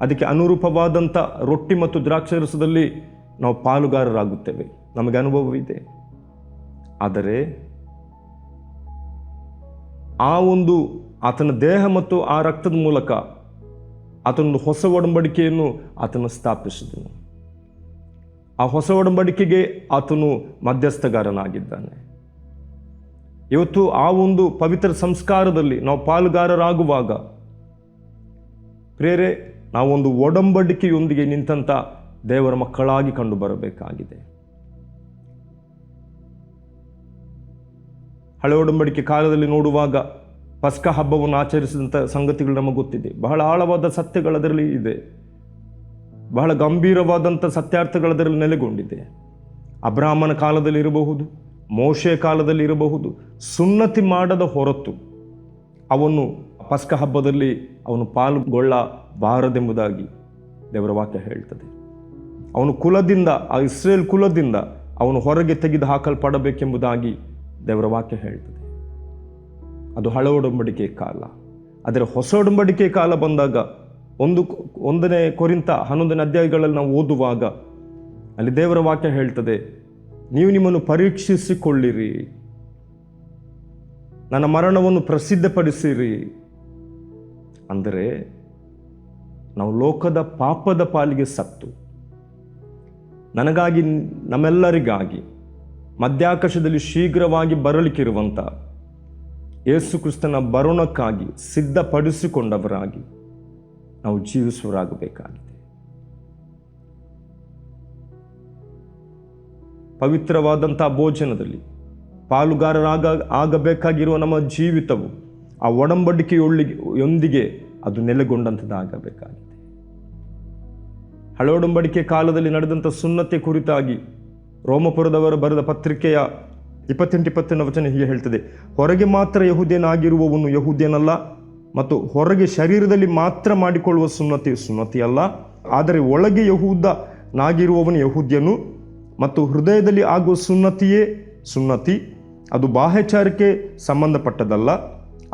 ಅದಕ್ಕೆ ಅನುರೂಪವಾದಂಥ ರೊಟ್ಟಿ ಮತ್ತು ದ್ರಾಕ್ಷರಸದಲ್ಲಿ ನಾವು ಪಾಲುಗಾರರಾಗುತ್ತೇವೆ. ನಮಗೆ ಅನುಭವವಿದೆ. ಆದರೆ ಆ ಒಂದು ಆತನ ದೇಹ ಮತ್ತು ಆ ರಕ್ತದ ಮೂಲಕ ಆತನೊಂದು ಹೊಸ ಒಡಂಬಡಿಕೆಯನ್ನು ಆತನು ಸ್ಥಾಪಿಸಿದನು. ಆ ಹೊಸ ಒಡಂಬಡಿಕೆಗೆ ಆತನು ಮಧ್ಯಸ್ಥಗಾರನಾಗಿದ್ದಾನೆ. ಇವತ್ತು ಆ ಒಂದು ಪವಿತ್ರ ಸಂಸ್ಕಾರದಲ್ಲಿ ನಾವು ಪಾಲುಗಾರರಾಗುವಾಗ ಪ್ರೇರೆ ನಾವೊಂದು ಒಡಂಬಡಿಕೆಯೊಂದಿಗೆ ನಿಂತಂಥ ದೇವರ ಮಕ್ಕಳಾಗಿ ಕಂಡು ಬರಬೇಕಾಗಿದೆ ಹಳೆ ಒಡಂಬಡಿಕೆ ಕಾಲದಲ್ಲಿ ನೋಡುವಾಗ ಪಸ್ಕ ಹಬ್ಬವನ್ನು ಆಚರಿಸಿದಂಥ ಸಂಗತಿಗಳು ನಮಗೆ ಗೊತ್ತಿದೆ. ಬಹಳ ಆಳವಾದ ಸತ್ಯಗಳು ಅದರಲ್ಲಿ ಇದೆ. ಬಹಳ ಗಂಭೀರವಾದಂಥ ಸತ್ಯಾರ್ಥಗಳು ಅದರಲ್ಲಿ ನೆಲೆಗೊಂಡಿದೆ. ಅಬ್ರಾಹ್ಮನ ಕಾಲದಲ್ಲಿ ಇರಬಹುದು, ಮೋಶೆ ಕಾಲದಲ್ಲಿ ಇರಬಹುದು, ಸುನ್ನತಿ ಮಾಡದ ಹೊರತು ಅವನು ಪಸ್ಕ ಹಬ್ಬದಲ್ಲಿ ಅವನು ಪಾಲ್ಗೊಳ್ಳಬಾರದೆಂಬುದಾಗಿ ದೇವರ ವಾಕ್ಯ ಹೇಳ್ತದೆ. ಅವನು ಕುಲದಿಂದ, ಆ ಇಸ್ರೇಲ್ ಕುಲದಿಂದ ಅವನು ಹೊರಗೆ ತೆಗೆದು ಹಾಕಲ್ಪಡಬೇಕೆಂಬುದಾಗಿ ದೇವರ ವಾಕ್ಯ ಹೇಳ್ತದೆ. ಅದು ಹಳ ಒಡಂಬಡಿಕೆ ಕಾಲ. ಆದರೆ ಹೊಸ ಒಡಂಬಡಿಕೆ ಕಾಲ ಬಂದಾಗ ಒಂದು ಒಂದನೇ ಕೊರಿಂತ ಹನ್ನೊಂದನೇ ಅಧ್ಯಾಯಗಳಲ್ಲಿ ನಾವು ಓದುವಾಗ ಅಲ್ಲಿ ದೇವರ ವಾಕ್ಯ ಹೇಳ್ತದೆ, ನೀವು ನಿಮ್ಮನ್ನು ಪರೀಕ್ಷಿಸಿಕೊಳ್ಳಿರಿ. ನನ್ನ ಮರಣವನ್ನು ಪ್ರಸಿದ್ಧಪಡಿಸಿರಿ. ಅಂದರೆ ನಾವು ಲೋಕದ ಪಾಪದ ಪಾಲಿಗೆ ಸತ್ತು. ನನಗಾಗಿ ನಮ್ಮೆಲ್ಲರಿಗಾಗಿ ಮಧ್ಯಾಕಾಶದಲ್ಲಿ ಶೀಘ್ರವಾಗಿ ಬರಲಿಕ್ಕಿರುವಂಥ ಯೇಸು ಕ್ರಿಸ್ತನ ಬರೋಣಕ್ಕಾಗಿ ಸಿದ್ಧಪಡಿಸಿಕೊಂಡವರಾಗಿ ನಾವು ಜೀವಿಸುವರಾಗಬೇಕಾಗಿದೆ ಪವಿತ್ರವಾದಂಥ ಭೋಜನದಲ್ಲಿ ಪಾಲುಗಾರರಾಗ ಆಗಬೇಕಾಗಿರುವ ನಮ್ಮ ಜೀವಿತವು ಆ ಒಡಂಬಡಿಕೆಯೊಳ್ಳಿಗೆ ಅದು ನೆಲೆಗೊಂಡಂಥದ್ದಾಗಬೇಕಾಗಿದೆ. ಹಳೆ ಒಡಂಬಡಿಕೆ ಕಾಲದಲ್ಲಿ ನಡೆದಂಥ ಸುನ್ನತೆ ಕುರಿತಾಗಿ ರೋಮಪುರದವರು ಬರೆದ ಪತ್ರಿಕೆಯ ಇಪ್ಪತ್ತೆಂಟು ಇಪ್ಪತ್ತೆಂಟು ವಚನ ಹೀಗೆ ಹೇಳ್ತದೆ, ಹೊರಗೆ ಮಾತ್ರ ಯಹುದೇನಾಗಿರುವವನು ಯಹುದೇನಲ್ಲ ಮತ್ತು ಹೊರಗೆ ಶರೀರದಲ್ಲಿ ಮಾತ್ರ ಮಾಡಿಕೊಳ್ಳುವ ಸುನ್ನತಿ ಸುನ್ನತಿಯಲ್ಲ, ಆದರೆ ಒಳಗೆ ಯಹೂದನಾಗಿರುವವನು ಯಹೂದ್ಯನು ಮತ್ತು ಹೃದಯದಲ್ಲಿ ಆಗುವ ಸುನ್ನತಿಯೇ ಸುನ್ನತಿ, ಅದು ಬಾಹ್ಯಾಚಾರಕ್ಕೆ ಸಂಬಂಧಪಟ್ಟದಲ್ಲ.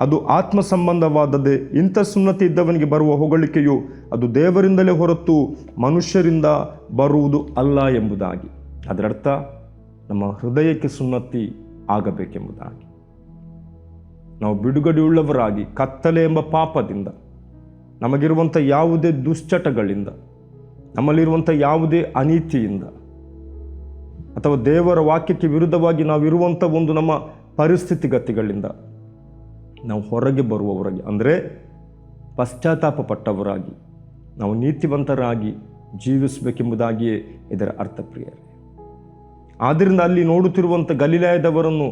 ಅದು ಆತ್ಮ ಸಂಬಂಧವಾದದ್ದೇ ಇಂಥ ಸುನ್ನತಿ ಇದ್ದವನಿಗೆ ಬರುವ ಹೊಗಳಿಕೆಯು ಅದು ದೇವರಿಂದಲೇ ಹೊರತು ಮನುಷ್ಯರಿಂದ ಬರುವುದು ಅಲ್ಲ ಎಂಬುದಾಗಿ. ಅದರರ್ಥ ನಮ್ಮ ಹೃದಯಕ್ಕೆ ಸುನ್ನತಿ ಆಗಬೇಕೆಂಬುದಾಗಿ. ನಾವು ಬಿಡುಗಡೆಯುಳ್ಳವರಾಗಿ ಕತ್ತಲೆ ಎಂಬ ಪಾಪದಿಂದ, ನಮಗಿರುವಂಥ ಯಾವುದೇ ದುಶ್ಚಟಗಳಿಂದ, ನಮ್ಮಲ್ಲಿರುವಂಥ ಯಾವುದೇ ಅನೀತಿಯಿಂದ, ಅಥವಾ ದೇವರ ವಾಕ್ಯಕ್ಕೆ ವಿರುದ್ಧವಾಗಿ ನಾವಿರುವಂಥ ಒಂದು ನಮ್ಮ ಪರಿಸ್ಥಿತಿಗತಿಗಳಿಂದ ನಾವು ಹೊರಗೆ ಬರುವವರಾಗಿ, ಅಂದರೆ ಪಶ್ಚಾತ್ತಾಪ ಪಟ್ಟವರಾಗಿ ನಾವು ನೀತಿವಂತರಾಗಿ ಜೀವಿಸಬೇಕೆಂಬುದಾಗಿಯೇ ಇದರ ಅರ್ಥ ಪ್ರಿಯರೇ. ಆದ್ದರಿಂದ ಅಲ್ಲಿ ನೋಡುತ್ತಿರುವಂಥ ಗಲೀಲಾಯದವರನ್ನು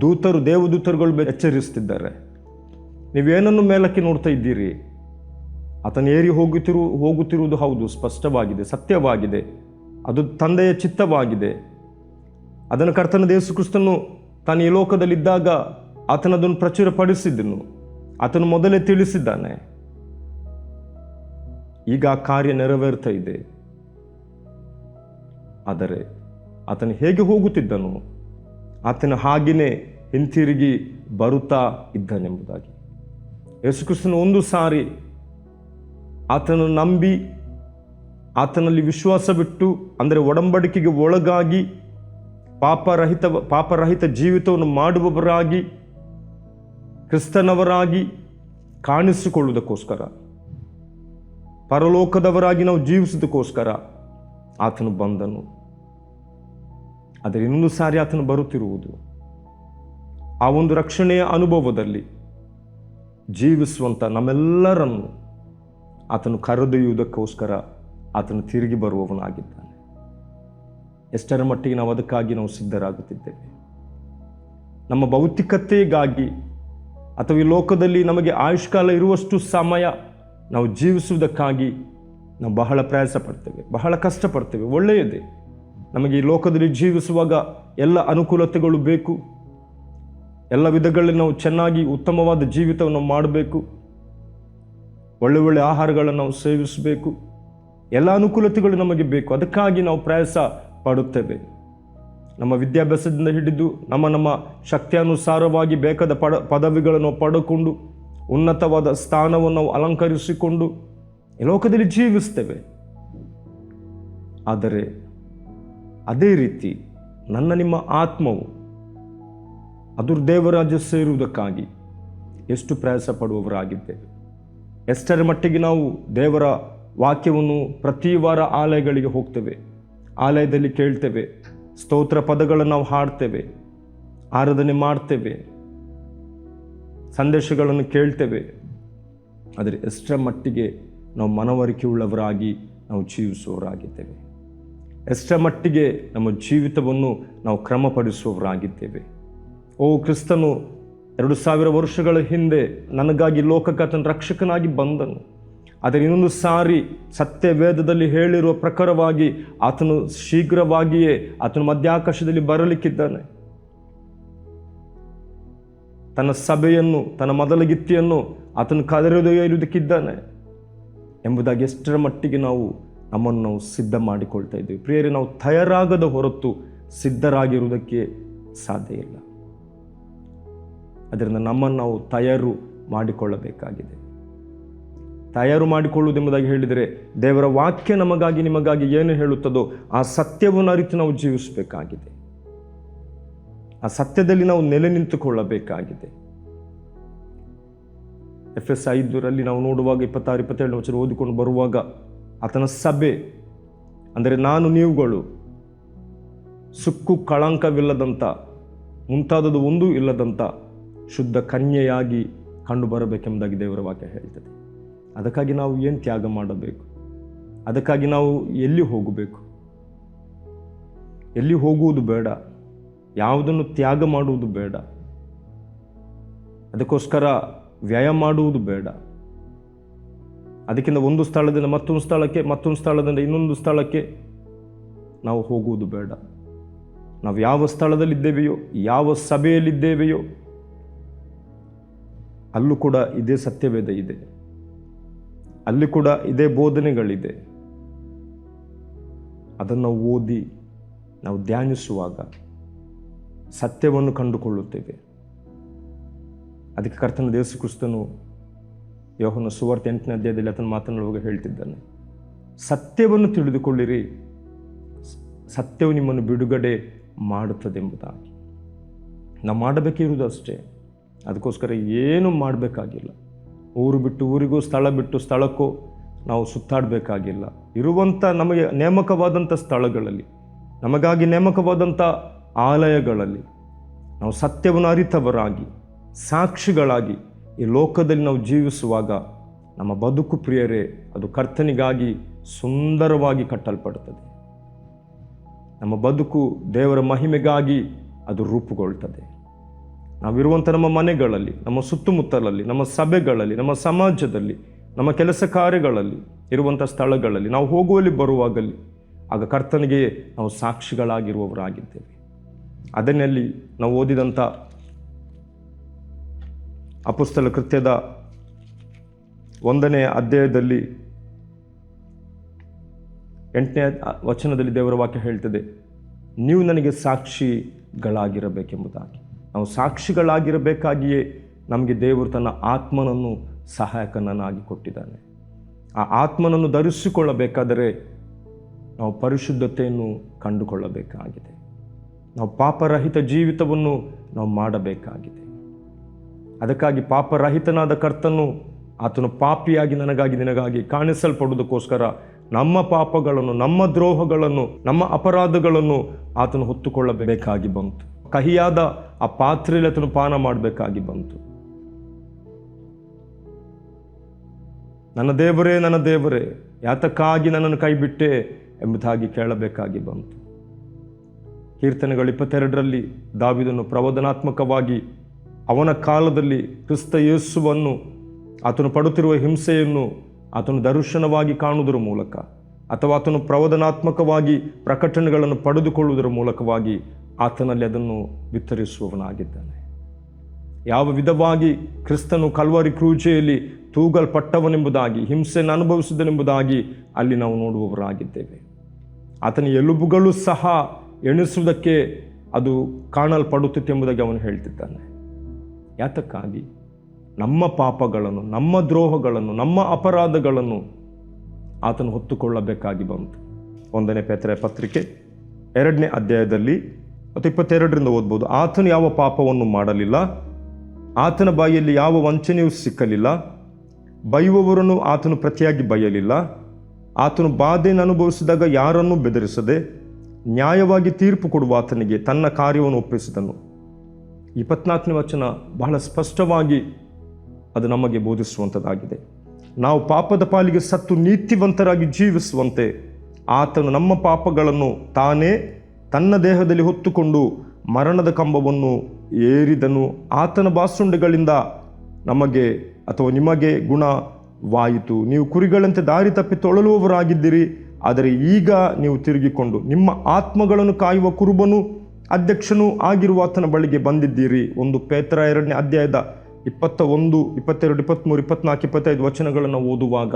ದೂತರು, ದೇವದೂತರುಗಳು ಎಚ್ಚರಿಸುತ್ತಿದ್ದಾರೆ. ನೀವೇನನ್ನು ಮೇಲಕ್ಕೆ ನೋಡ್ತಾ ಇದ್ದೀರಿ? ಆತನ ಏರಿ ಹೋಗುತ್ತಿರು, ಹೋಗುತ್ತಿರುವುದು ಹೌದು, ಸ್ಪಷ್ಟವಾಗಿದೆ, ಸತ್ಯವಾಗಿದೆ, ಅದು ತಂದೆಯ ಚಿತ್ತವಾಗಿದೆ. ಅದನ್ನು ಕರ್ತನ ದೇವಸು ಕ್ರಿಸ್ತನು ತಾನು ಈ ಲೋಕದಲ್ಲಿದ್ದಾಗ ಆತನ ಅದನ್ನು ಪ್ರಚುರಪಡಿಸಿದ್ದನು ಆತನು ಮೊದಲೇ ತಿಳಿಸಿದ್ದಾನೆ. ಈಗ ಆ ಕಾರ್ಯ ನೆರವೇರ್ತಾ ಇದೆ. ಆದರೆ ಆತನು ಹೇಗೆ ಹೋಗುತ್ತಿದ್ದನು? ಆತನು ಹಾಗೆಯೇ ಹಿಂತಿರುಗಿ ಬರುತ್ತಾ ಇದ್ದಾನೆಂಬುದಾಗಿ. ಯೇಸುಕ್ರಿಸ್ತನು ಒಂದು ಸಾರಿ ಆತನು ನಂಬಿ ಆತನಲ್ಲಿ ವಿಶ್ವಾಸ ಬಿಟ್ಟು, ಅಂದರೆ ಒಡಂಬಡಿಕೆಗೆ ಒಳಗಾಗಿ ಪಾಪರಹಿತ ಪಾಪರಹಿತ ಜೀವಿತವನ್ನು ಮಾಡುವವರಾಗಿ ಕ್ರಿಸ್ತನವರಾಗಿ ಕಾಣಿಸಿಕೊಳ್ಳುವುದಕ್ಕೋಸ್ಕರ, ಪರಲೋಕದವರಾಗಿ ನಾವು ಜೀವಿಸೋದಕ್ಕೋಸ್ಕರ ಆತನು ಬಂದನು. ಆದರೆ ಇನ್ನೊಂದು ಸಾರಿ ಆತನು ಬರುತ್ತಿರುವುದು, ಆ ಒಂದು ರಕ್ಷಣೆಯ ಅನುಭವದಲ್ಲಿ ಜೀವಿಸುವಂಥ ನಮ್ಮೆಲ್ಲರನ್ನು ಆತನು ಕರೆದೊಯ್ಯುವುದಕ್ಕೋಸ್ಕರ ಆತನು ತಿರುಗಿ ಬರುವವನಾಗಿದ್ದಾನೆ. ಎಷ್ಟರ ಮಟ್ಟಿಗೆ ನಾವು ಅದಕ್ಕಾಗಿ ನಾವು ಸಿದ್ಧರಾಗುತ್ತಿದ್ದೇವೆ. ನಮ್ಮ ಭೌತಿಕತೆಗಾಗಿ ಅಥವಾ ಈ ಲೋಕದಲ್ಲಿ ನಮಗೆ ಆಯುಷ್ಕಾಲ ಇರುವಷ್ಟು ಸಮಯ ನಾವು ಜೀವಿಸುವುದಕ್ಕಾಗಿ ನಾವು ಬಹಳ ಪ್ರಯಾಸ ಪಡ್ತೇವೆ ಬಹಳ ಕಷ್ಟಪಡ್ತೇವೆ, ಒಳ್ಳೆಯದೇ. ನಮಗೆ ಈ ಲೋಕದಲ್ಲಿ ಜೀವಿಸುವಾಗ ಎಲ್ಲ ಅನುಕೂಲತೆಗಳು ಬೇಕು. ಎಲ್ಲ ವಿಧಗಳಲ್ಲಿ ನಾವು ಚೆನ್ನಾಗಿ ಉತ್ತಮವಾದ ಜೀವಿತವನ್ನು ಮಾಡಬೇಕು. ಒಳ್ಳೆ ಒಳ್ಳೆ ಆಹಾರಗಳನ್ನು ನಾವು ಸೇವಿಸಬೇಕು. ಎಲ್ಲ ಅನುಕೂಲತೆಗಳು ನಮಗೆ ಬೇಕು. ಅದಕ್ಕಾಗಿ ನಾವು ಪ್ರಯಾಸ ಪಡುತ್ತೇವೆ. ನಮ್ಮ ವಿದ್ಯಾಭ್ಯಾಸದಿಂದ ಹಿಡಿದು ನಮ್ಮ ನಮ್ಮ ಶಕ್ತಿಯಾನುಸಾರವಾಗಿ ಬೇಕಾದ ಪಡ, ಪದವಿಗಳನ್ನು ಪಡೆಕೊಂಡು ಉನ್ನತವಾದ ಸ್ಥಾನವನ್ನು ಅಲಂಕರಿಸಿಕೊಂಡು ಲೋಕದಲ್ಲಿ ಜೀವಿಸ್ತೇವೆ ಆದರೆ ಅದೇ ರೀತಿ ನನ್ನ ನಿಮ್ಮ ಆತ್ಮವು ಅದು ದೇವರಾಜ್ಯ ಸೇರುವುದಕ್ಕಾಗಿ ಎಷ್ಟು ಪ್ರಯಾಸ ಪಡುವವರಾಗಿದ್ದೇವೆ. ಎಷ್ಟರ ಮಟ್ಟಿಗೆ ನಾವು ದೇವರ ವಾಕ್ಯವನ್ನು ಪ್ರತಿ ವಾರ ಆಲಯಗಳಿಗೆ ಹೋಗ್ತೇವೆ. ಆಲಯದಲ್ಲಿ ಕೇಳ್ತೇವೆ. ಸ್ತೋತ್ರ ಪದಗಳನ್ನು ನಾವು ಹಾಡ್ತೇವೆ, ಆರಾಧನೆ ಮಾಡ್ತೇವೆ, ಸಂದೇಶಗಳನ್ನು ಕೇಳ್ತೇವೆ. ಆದರೆ ಎಷ್ಟರ ಮಟ್ಟಿಗೆ ನಾವು ಮನವರಿಕೆ ಉಳ್ಳವರಾಗಿ ನಾವು ಜೀವಿಸುವವರಾಗಿದ್ದೇವೆ. ಎಷ್ಟರ ಮಟ್ಟಿಗೆ ನಮ್ಮ ಜೀವಿತವನ್ನು ನಾವು ಕ್ರಮಪಡಿಸುವವರಾಗಿದ್ದೇವೆ. ಓ ಕ್ರಿಸ್ತನು ಎರಡು ಸಾವಿರ ವರ್ಷಗಳ ಹಿಂದೆ ನನಗಾಗಿ ಲೋಕಕ್ಕೆ ರಕ್ಷಕನಾಗಿ ಬಂದನು. ಆದರೆ ಇನ್ನೊಂದು ಸಾರಿ ಸತ್ಯ ವೇದದಲ್ಲಿ ಹೇಳಿರುವ ಪ್ರಕಾರವಾಗಿ ಆತನು ಶೀಘ್ರವಾಗಿಯೇ ಆತನು ಮಧ್ಯಾಕಾಶದಲ್ಲಿ ಬರಲಿಕ್ಕಿದ್ದಾನೆ. ತನ್ನ ಸಭೆಯನ್ನು, ತನ್ನ ಮೊದಲ ಗಿತ್ತಿಯನ್ನು ಆತನು ಕದರೊಯ್ಯುವುದಕ್ಕಿದ್ದಾನೆ ಎಂಬುದಾಗಿ ಎಷ್ಟರ ಮಟ್ಟಿಗೆ ನಾವು ನಮ್ಮನ್ನು ನಾವು ಸಿದ್ಧ ಮಾಡಿಕೊಳ್ತಾ ಇದ್ದೀವಿ. ಪ್ರಿಯರೇ, ನಾವು ತಯಾರಾಗದ ಹೊರತು ಸಿದ್ಧರಾಗಿರುವುದಕ್ಕೆ ಸಾಧ್ಯ ಇಲ್ಲ. ಅದರಿಂದ ನಮ್ಮನ್ನು ನಾವು ತಯಾರು ಮಾಡಿಕೊಳ್ಳಬೇಕಾಗಿದೆ. ತಯಾರು ಮಾಡಿಕೊಳ್ಳುವುದೆಂಬುದಾಗಿ ಹೇಳಿದರೆ ದೇವರ ವಾಕ್ಯ ನಮಗಾಗಿ ನಿಮಗಾಗಿ ಏನು ಹೇಳುತ್ತದೋ ಆ ಸತ್ಯವನ್ನು ಅರಿತು ನಾವು ಜೀವಿಸಬೇಕಾಗಿದೆ. ಆ ಸತ್ಯದಲ್ಲಿ ನಾವು ನೆಲೆ ನಿಂತುಕೊಳ್ಳಬೇಕಾಗಿದೆ. ಎಫ್ ಎಸ್ ಐದರಲ್ಲಿ ನಾವು ನೋಡುವಾಗ ಇಪ್ಪತ್ತಾರು ಇಪ್ಪತ್ತೇಳು ವಚನ ಓದಿಕೊಂಡು ಬರುವಾಗ ಆತನ ಸಭೆ, ಅಂದರೆ ನಾನು, ನೀವುಗಳು ಸುಕ್ಕು ಕಳಂಕವಿಲ್ಲದಂಥ ಮುಂತಾದದು ಒಂದೂ ಇಲ್ಲದಂಥ ಶುದ್ಧ ಕನ್ಯೆಯಾಗಿ ಕಂಡು ಬರಬೇಕೆಂಬುದಾಗಿ ದೇವರ ವಾಕ್ಯ ಹೇಳ್ತದೆ. ಅದಕ್ಕಾಗಿ ನಾವು ಏನು ತ್ಯಾಗ ಮಾಡಬೇಕು? ಅದಕ್ಕಾಗಿ ನಾವು ಎಲ್ಲಿ ಹೋಗಬೇಕು? ಎಲ್ಲಿ ಹೋಗುವುದು ಬೇಡ? ಯಾವುದನ್ನು ತ್ಯಾಗ ಮಾಡುವುದು ಬೇಡ? ಅದಕ್ಕೋಸ್ಕರ ವ್ಯಯ ಮಾಡುವುದು ಬೇಡ. ಅದಕ್ಕಿಂತ ಒಂದು ಸ್ಥಳದಿಂದ ಮತ್ತೊಂದು ಸ್ಥಳಕ್ಕೆ, ಮತ್ತೊಂದು ಸ್ಥಳದಿಂದ ಇನ್ನೊಂದು ಸ್ಥಳಕ್ಕೆ ನಾವು ಹೋಗುವುದು ಬೇಡ. ನಾವು ಯಾವ ಸ್ಥಳದಲ್ಲಿದ್ದೇವೆಯೋ, ಯಾವ ಸಭೆಯಲ್ಲಿದ್ದೇವೆಯೋ, ಅಲ್ಲೂ ಕೂಡ ಇದೇ ಸತ್ಯವೇದ ಇದೆ. ಅಲ್ಲಿ ಕೂಡ ಇದೇ ಬೋಧನೆಗಳಿದೆ. ಅದನ್ನು ಓದಿ ನಾವು ಧ್ಯಾನಿಸುವಾಗ ಸತ್ಯವನ್ನು ಕಂಡುಕೊಳ್ಳುತ್ತೇವೆ. ಅದಕ್ಕೆ ಕರ್ತನ ದೇವಸ ಕ್ರಿಸ್ತನು ಯೋಹನ ಸುವಾರ್ತೆ ಎಂಟನೇ ಅಧ್ಯಾಯದಲ್ಲಿ ಅದನ್ನು ಮಾತನಾಡುವಾಗ ಹೇಳ್ತಿದ್ದಾನೆ. ಸತ್ಯವನ್ನು ತಿಳಿದುಕೊಳ್ಳಿರಿ. ಸತ್ಯವು ನಿಮ್ಮನ್ನು ಬಿಡುಗಡೆ ಮಾಡುತ್ತದೆ ಎಂಬುದಾಗಿ ನಾವು ಮಾಡಬೇಕಿರುವುದು ಅಷ್ಟೇ. ಅದಕ್ಕೋಸ್ಕರ ಏನು ಮಾಡಬೇಕಾಗಿಲ್ಲ. ಊರು ಬಿಟ್ಟು ಊರಿಗೂ, ಸ್ಥಳ ಬಿಟ್ಟು ಸ್ಥಳಕ್ಕೂ ನಾವು ಸುತ್ತಾಡಬೇಕಾಗಿಲ್ಲ. ಇರುವಂಥ ನಮಗೆ ನೇಮಕವಾದಂಥ ಸ್ಥಳಗಳಲ್ಲಿ, ನಮಗಾಗಿ ನೇಮಕವಾದಂಥ ಆಲಯಗಳಲ್ಲಿ ನಾವು ಸತ್ಯವನ್ನು ಅರಿತವರಾಗಿ, ಸಾಕ್ಷಿಗಳಾಗಿ ಈ ಲೋಕದಲ್ಲಿ ನಾವು ಜೀವಿಸುವಾಗ ನಮ್ಮ ಬದುಕು ಪ್ರಿಯರೇ, ಅದು ಕರ್ತನಿಗಾಗಿ ಸುಂದರವಾಗಿ ಕಟ್ಟಲ್ಪಡುತ್ತದೆ ನಮ್ಮ ಬದುಕು ದೇವರ ಮಹಿಮೆಗಾಗಿ ಅದು ರೂಪುಗೊಳ್ತದೆ. ನಾವಿರುವಂಥ ನಮ್ಮ ಮನೆಗಳಲ್ಲಿ, ನಮ್ಮ ಸುತ್ತಮುತ್ತಲಲ್ಲಿ, ನಮ್ಮ ಸಭೆಗಳಲ್ಲಿ, ನಮ್ಮ ಸಮಾಜದಲ್ಲಿ, ನಮ್ಮ ಕೆಲಸ ಕಾರ್ಯಗಳಲ್ಲಿ, ಇರುವಂಥ ಸ್ಥಳಗಳಲ್ಲಿ, ನಾವು ಹೋಗುವಲ್ಲಿ ಬರುವಾಗಲಿ ಆಗ ಕರ್ತನಿಗೆ ನಾವು ಸಾಕ್ಷಿಗಳಾಗಿರುವವರಾಗಿದ್ದೇವೆ. ಅದನ್ನಲ್ಲಿ ನಾವು ಓದಿದಂಥ ಅಪುಸ್ತಲ ಕೃತ್ಯದ ಒಂದನೇ ಅಧ್ಯಾಯದಲ್ಲಿ ಎಂಟನೇ ವಚನದಲ್ಲಿ ದೇವರ ವಾಕ್ಯ ಹೇಳ್ತದೆ, ನೀವು ನನಗೆ ಸಾಕ್ಷಿಗಳಾಗಿರಬೇಕೆಂಬುದಾಗಿ. ನಾವು ಸಾಕ್ಷಿಗಳಾಗಿರಬೇಕಾಗಿಯೇ ನಮಗೆ ದೇವರು ತನ್ನ ಆತ್ಮನನ್ನು ಸಹಾಯಕನನ್ನಾಗಿ ಕೊಟ್ಟಿದ್ದಾನೆ. ಆ ಆತ್ಮನನ್ನು ಧರಿಸಿಕೊಳ್ಳಬೇಕಾದರೆ ನಾವು ಪರಿಶುದ್ಧತೆಯನ್ನು ಕಂಡುಕೊಳ್ಳಬೇಕಾಗಿದೆ. ನಾವು ಪಾಪರಹಿತ ಜೀವಿತವನ್ನು ನಾವು ಮಾಡಬೇಕಾಗಿದೆ. ಅದಕ್ಕಾಗಿ ಪಾಪರಹಿತನಾದ ಕರ್ತನು ಆತನು ಪಾಪಿಯಾಗಿ ನನಗಾಗಿ ನಿನಗಾಗಿ ಕಾಣಿಸಲ್ಪಡುವುದಕ್ಕೋಸ್ಕರ ನಮ್ಮ ಪಾಪಗಳನ್ನು, ನಮ್ಮ ದ್ರೋಹಗಳನ್ನು, ನಮ್ಮ ಅಪರಾಧಗಳನ್ನು ಆತನು ಹೊತ್ತುಕೊಳ್ಳಬೇಕಾಗಿ ಬಂತು. ಕಹಿಯಾದ ಆ ಪಾತ್ರೆಯಲ್ಲಿ ಆತನು ಪಾನ ಮಾಡಬೇಕಾಗಿ ಬಂತು. ನನ್ನ ದೇವರೇ ನನ್ನ ದೇವರೇ, ಯಾತಕ್ಕಾಗಿ ನನ್ನನ್ನು ಕೈಬಿಟ್ಟೆ ಎಂಬುದಾಗಿ ಕೇಳಬೇಕಾಗಿ ಬಂತು. ಕೀರ್ತನೆಗಳು ಇಪ್ಪತ್ತೆರಡರಲ್ಲಿ ದಾವಿದನು ಪ್ರಬೋಧನಾತ್ಮಕವಾಗಿ ಅವನ ಕಾಲದಲ್ಲಿ ಕ್ರಿಸ್ತ ಯೇಸುವನ್ನು, ಆತನು ಪಡುತ್ತಿರುವ ಹಿಂಸೆಯನ್ನು ಆತನು ದರ್ಶನವಾಗಿ ಕಾಣುವುದರ ಮೂಲಕ ಅಥವಾ ಆತನು ಪ್ರವದನಾತ್ಮಕವಾಗಿ ಪ್ರಕಟಣೆಗಳನ್ನು ಪಡೆದುಕೊಳ್ಳುವುದರ ಮೂಲಕವಾಗಿ ಆತನಲ್ಲಿ ಅದನ್ನು ವಿತರಿಸುವವನಾಗಿದ್ದಾನೆ. ಯಾವ ವಿಧವಾಗಿ ಕ್ರಿಸ್ತನು ಕಲ್ವಾರಿ ಕ್ರೂಜೆಯಲ್ಲಿ ತೂಗಲ್ಪಟ್ಟವನೆಂಬುದಾಗಿ, ಹಿಂಸೆಯನ್ನು ಅನುಭವಿಸಿದನೆಂಬುದಾಗಿ ಅಲ್ಲಿ ನಾವು ನೋಡುವವರಾಗಿದ್ದೇವೆ. ಆತನ ಎಲುಬುಗಳು ಸಹ ಎಣಿಸುವುದಕ್ಕೆ ಅದು ಕಾಣಲ್ಪಡುತ್ತಿತ್ತು ಎಂಬುದಾಗಿ ಅವನು ಹೇಳ್ತಿದ್ದಾನೆ. ಯಾತಕ್ಕಾಗಿ? ನಮ್ಮ ಪಾಪಗಳನ್ನು, ನಮ್ಮ ದ್ರೋಹಗಳನ್ನು, ನಮ್ಮ ಅಪರಾಧಗಳನ್ನು ಆತನು ಹೊತ್ತುಕೊಳ್ಳಬೇಕಾಗಿ ಬಂತು. ಒಂದನೇ ಪೇತ್ರ ಪತ್ರಿಕೆ, ಎರಡನೇ ಅಧ್ಯಾಯದಲ್ಲಿ ಮತ್ತು ಇಪ್ಪತ್ತೆರಡರಿಂದ ಓದ್ಬೋದು. ಆತನು ಯಾವ ಪಾಪವನ್ನು ಮಾಡಲಿಲ್ಲ. ಆತನ ಬಾಯಿಯಲ್ಲಿ ಯಾವ ವಂಚನೆಯೂ ಸಿಕ್ಕಲಿಲ್ಲ. ಬೈಯುವವರನ್ನು ಆತನು ಪ್ರತಿಯಾಗಿ ಬೈಯಲಿಲ್ಲ. ಆತನು ಬಾಧೆಯನ್ನು ಅನುಭವಿಸಿದಾಗ ಯಾರನ್ನೂ ಬೆದರಿಸದೆ ನ್ಯಾಯವಾಗಿ ತೀರ್ಪು ಕೊಡುವ ಆತನಿಗೆ ತನ್ನ ಕಾರ್ಯವನ್ನು ಒಪ್ಪಿಸಿದನು. ಇಪ್ಪತ್ನಾಲ್ಕನೇ ವಚನ ಬಹಳ ಸ್ಪಷ್ಟವಾಗಿ ಅದು ನಮಗೆ ಬೋಧಿಸುವಂಥದ್ದಾಗಿದೆ. ನಾವು ಪಾಪದ ಪಾಲಿಗೆ ಸತ್ತು ನೀತಿವಂತರಾಗಿ ಜೀವಿಸುವಂತೆ ಆತನು ನಮ್ಮ ಪಾಪಗಳನ್ನು ತಾನೇ ತನ್ನ ದೇಹದಲ್ಲಿ ಹೊತ್ತುಕೊಂಡು ಮರಣದ ಕಂಬವನ್ನು ಏರಿದನು. ಆತನ ಬಾಸುಂಡೆಗಳಿಂದ ನಮಗೆ ಅಥವಾ ನಿಮಗೆ ಗುಣವಾಯಿತು. ನೀವು ಕುರಿಗಳಂತೆ ದಾರಿ ತಪ್ಪಿ ತೊಳಲುವವರಾಗಿದ್ದೀರಿ. ಆದರೆ ಈಗ ನೀವು ತಿರುಗಿಕೊಂಡು ನಿಮ್ಮ ಆತ್ಮಗಳನ್ನು ಕಾಯುವ ಕುರುಬನು ಅಧ್ಯಕ್ಷನೂ ಆಗಿರುವ ಆತನ ಬಳಿಗೆ ಬಂದಿದ್ದೀರಿ. ಒಂದು ಪೇತ್ರ ಎರಡನೇ ಅಧ್ಯಾಯದ ಇಪ್ಪತ್ತ ಒಂದು ಇಪ್ಪತ್ತೆರಡು, ಇಪ್ಪತ್ತ್ಮೂರು ಇಪ್ಪತ್ನಾಲ್ಕು ಇಪ್ಪತ್ತೈದು ವಚನಗಳನ್ನು ಓದುವಾಗ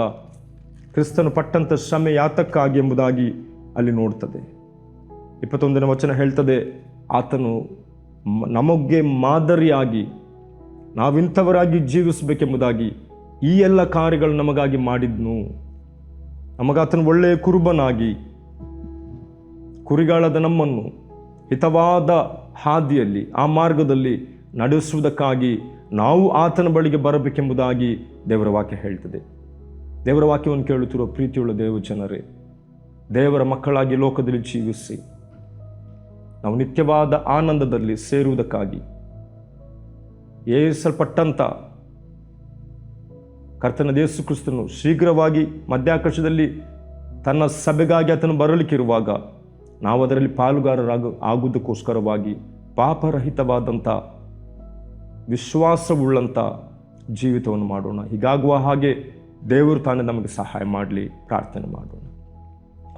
ಕ್ರಿಸ್ತನು ಪಟ್ಟಂಥ ಶ್ರಮೆ ಯಾತಕ್ಕಾಗಿ ಎಂಬುದಾಗಿ ಅಲ್ಲಿ ನೋಡ್ತದೆ. ಇಪ್ಪತ್ತೊಂದನೇ ವಚನ ಹೇಳ್ತದೆ, ಆತನು ನಮಗೆ ಮಾದರಿಯಾಗಿ, ನಾವಿಂಥವರಾಗಿ ಜೀವಿಸಬೇಕೆಂಬುದಾಗಿ ಈ ಎಲ್ಲ ಕಾರ್ಯಗಳು ನಮಗಾಗಿ ಮಾಡಿದ್ನು. ನಮಗಾತನು ಒಳ್ಳೆಯ ಕುರುಬನಾಗಿ, ಕುರಿಗಾಳದ ನಮ್ಮನ್ನು ಹಿತವಾದ ಹಾದಿಯಲ್ಲಿ, ಆ ಮಾರ್ಗದಲ್ಲಿ ನಡೆಸುವುದಕ್ಕಾಗಿ ನಾವು ಆತನ ಬಳಿಗೆ ಬರಬೇಕೆಂಬುದಾಗಿ ದೇವರ ವಾಕ್ಯ ಹೇಳ್ತದೆ. ದೇವರ ವಾಕ್ಯವನ್ನು ಕೇಳುತ್ತಿರುವ ಪ್ರೀತಿಯುಳ್ಳ ದೇವಜನರೇ, ದೇವರ ಮಕ್ಕಳಾಗಿ ಲೋಕದಲ್ಲಿ ಜೀವಿಸಿ ನಾವು ನಿತ್ಯವಾದ ಆನಂದದಲ್ಲಿ ಸೇರುವುದಕ್ಕಾಗಿ ಏರಿಸಲ್ಪಟ್ಟಂಥ ಕರ್ತನ ದೇಸು ಕ್ರಿಸ್ತನು ಶೀಘ್ರವಾಗಿ ಮಧ್ಯಾಕರ್ಷದಲ್ಲಿ ತನ್ನ ಸಭೆಗಾಗಿ ಆತನು ಬರಲಿಕ್ಕಿರುವಾಗ ನಾವು ಅದರಲ್ಲಿ ಪಾಲುಗಾರರಾಗ, ಆಗುವುದಕ್ಕೋಸ್ಕರವಾಗಿ ಪಾಪರಹಿತವಾದಂಥ ವಿಶ್ವಾಸವುಳ್ಳಂಥ ಜೀವಿತವನ್ನು ಮಾಡೋಣ. ಹೀಗಾಗುವ ಹಾಗೆ ದೇವರು ತಾನೇ ನಮಗೆ ಸಹಾಯ ಮಾಡಲಿ. ಪ್ರಾರ್ಥನೆ ಮಾಡೋಣ.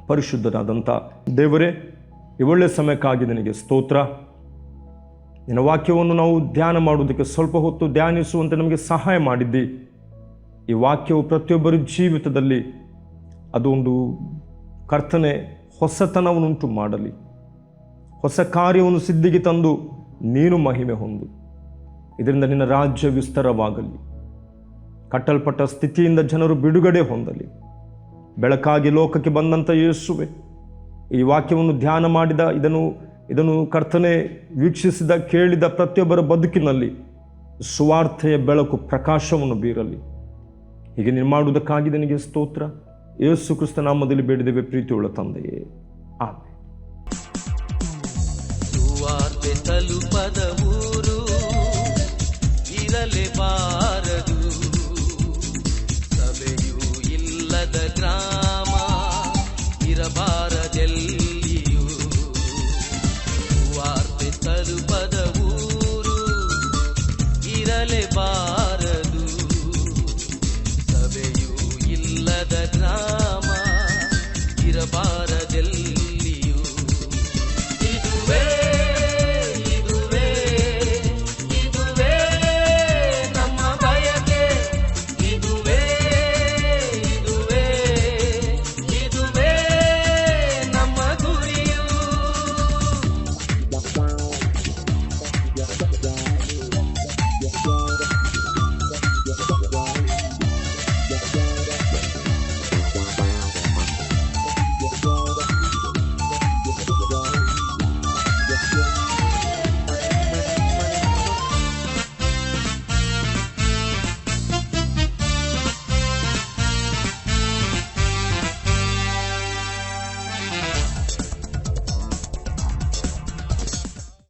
ಪರಿಶುದ್ಧರಾದಂಥ ದೇವರೇ ಈ ಒಳ್ಳೆಯ ಸಮಯಕ್ಕಾಗಿ ನಿನಗೆ ಸ್ತೋತ್ರ. ನಿನ್ನ ವಾಕ್ಯವನ್ನು ನಾವು ಧ್ಯಾನ ಮಾಡುವುದಕ್ಕೆ ಸ್ವಲ್ಪ ಹೊತ್ತು ಧ್ಯಾನಿಸುವಂತೆ ನಮಗೆ ಸಹಾಯ ಮಾಡಿದ್ದಿ. ಈ ವಾಕ್ಯವು ಪ್ರತಿಯೊಬ್ಬರ ಜೀವಿತದಲ್ಲಿ ಅದೊಂದು ಕರ್ತನೆ ಹೊಸತನವನ್ನುಂಟು ಮಾಡಲಿ. ಹೊಸ ಕಾರ್ಯವನ್ನು ಸಿದ್ಧಿಗೆ ತಂದು ನೀನು ಮಹಿಮೆ ಹೊಂದು. ಇದರಿಂದ ನಿನ್ನ ರಾಜ್ಯ ವಿಸ್ತಾರವಾಗಲಿ. ಕಟ್ಟಲ್ಪಟ್ಟ ಸ್ಥಿತಿಯಿಂದ ಜನರು ಬಿಡುಗಡೆ ಹೊಂದಲಿ. ಬೆಳಕಾಗಿ ಲೋಕಕ್ಕೆ ಬಂದಂಥ ಯೇಸುವೆ. ಈ ವಾಕ್ಯವನ್ನು ಧ್ಯಾನ ಮಾಡಿದ, ಇದನ್ನು ಇದನ್ನು ಕರ್ತನೆ ವೀಕ್ಷಿಸಿದ, ಕೇಳಿದ ಪ್ರತಿಯೊಬ್ಬರ ಬದುಕಿನಲ್ಲಿ ಸುವಾರ್ಥೆಯ ಬೆಳಕು ಪ್ರಕಾಶವನ್ನು ಬೀರಲಿ. ಹೀಗೆ ನೀನು ಮಾಡುವುದಕ್ಕಾಗಿ ನಿನಗೆ ಸ್ತೋತ್ರ. ಯೇಸು ಕ್ರಿಸ್ತ ನಾಮದಲ್ಲಿ ಬೇಡಿದೆವೆ ಪ್ರೀತಿಯುಳ್ಳ ತಂದೆಯೇ. ಆಮೆ ಇಲ್ಲದ ಗ್ರಾಮ ಇರಬಾರದೆಲ್ಲಿಯೂ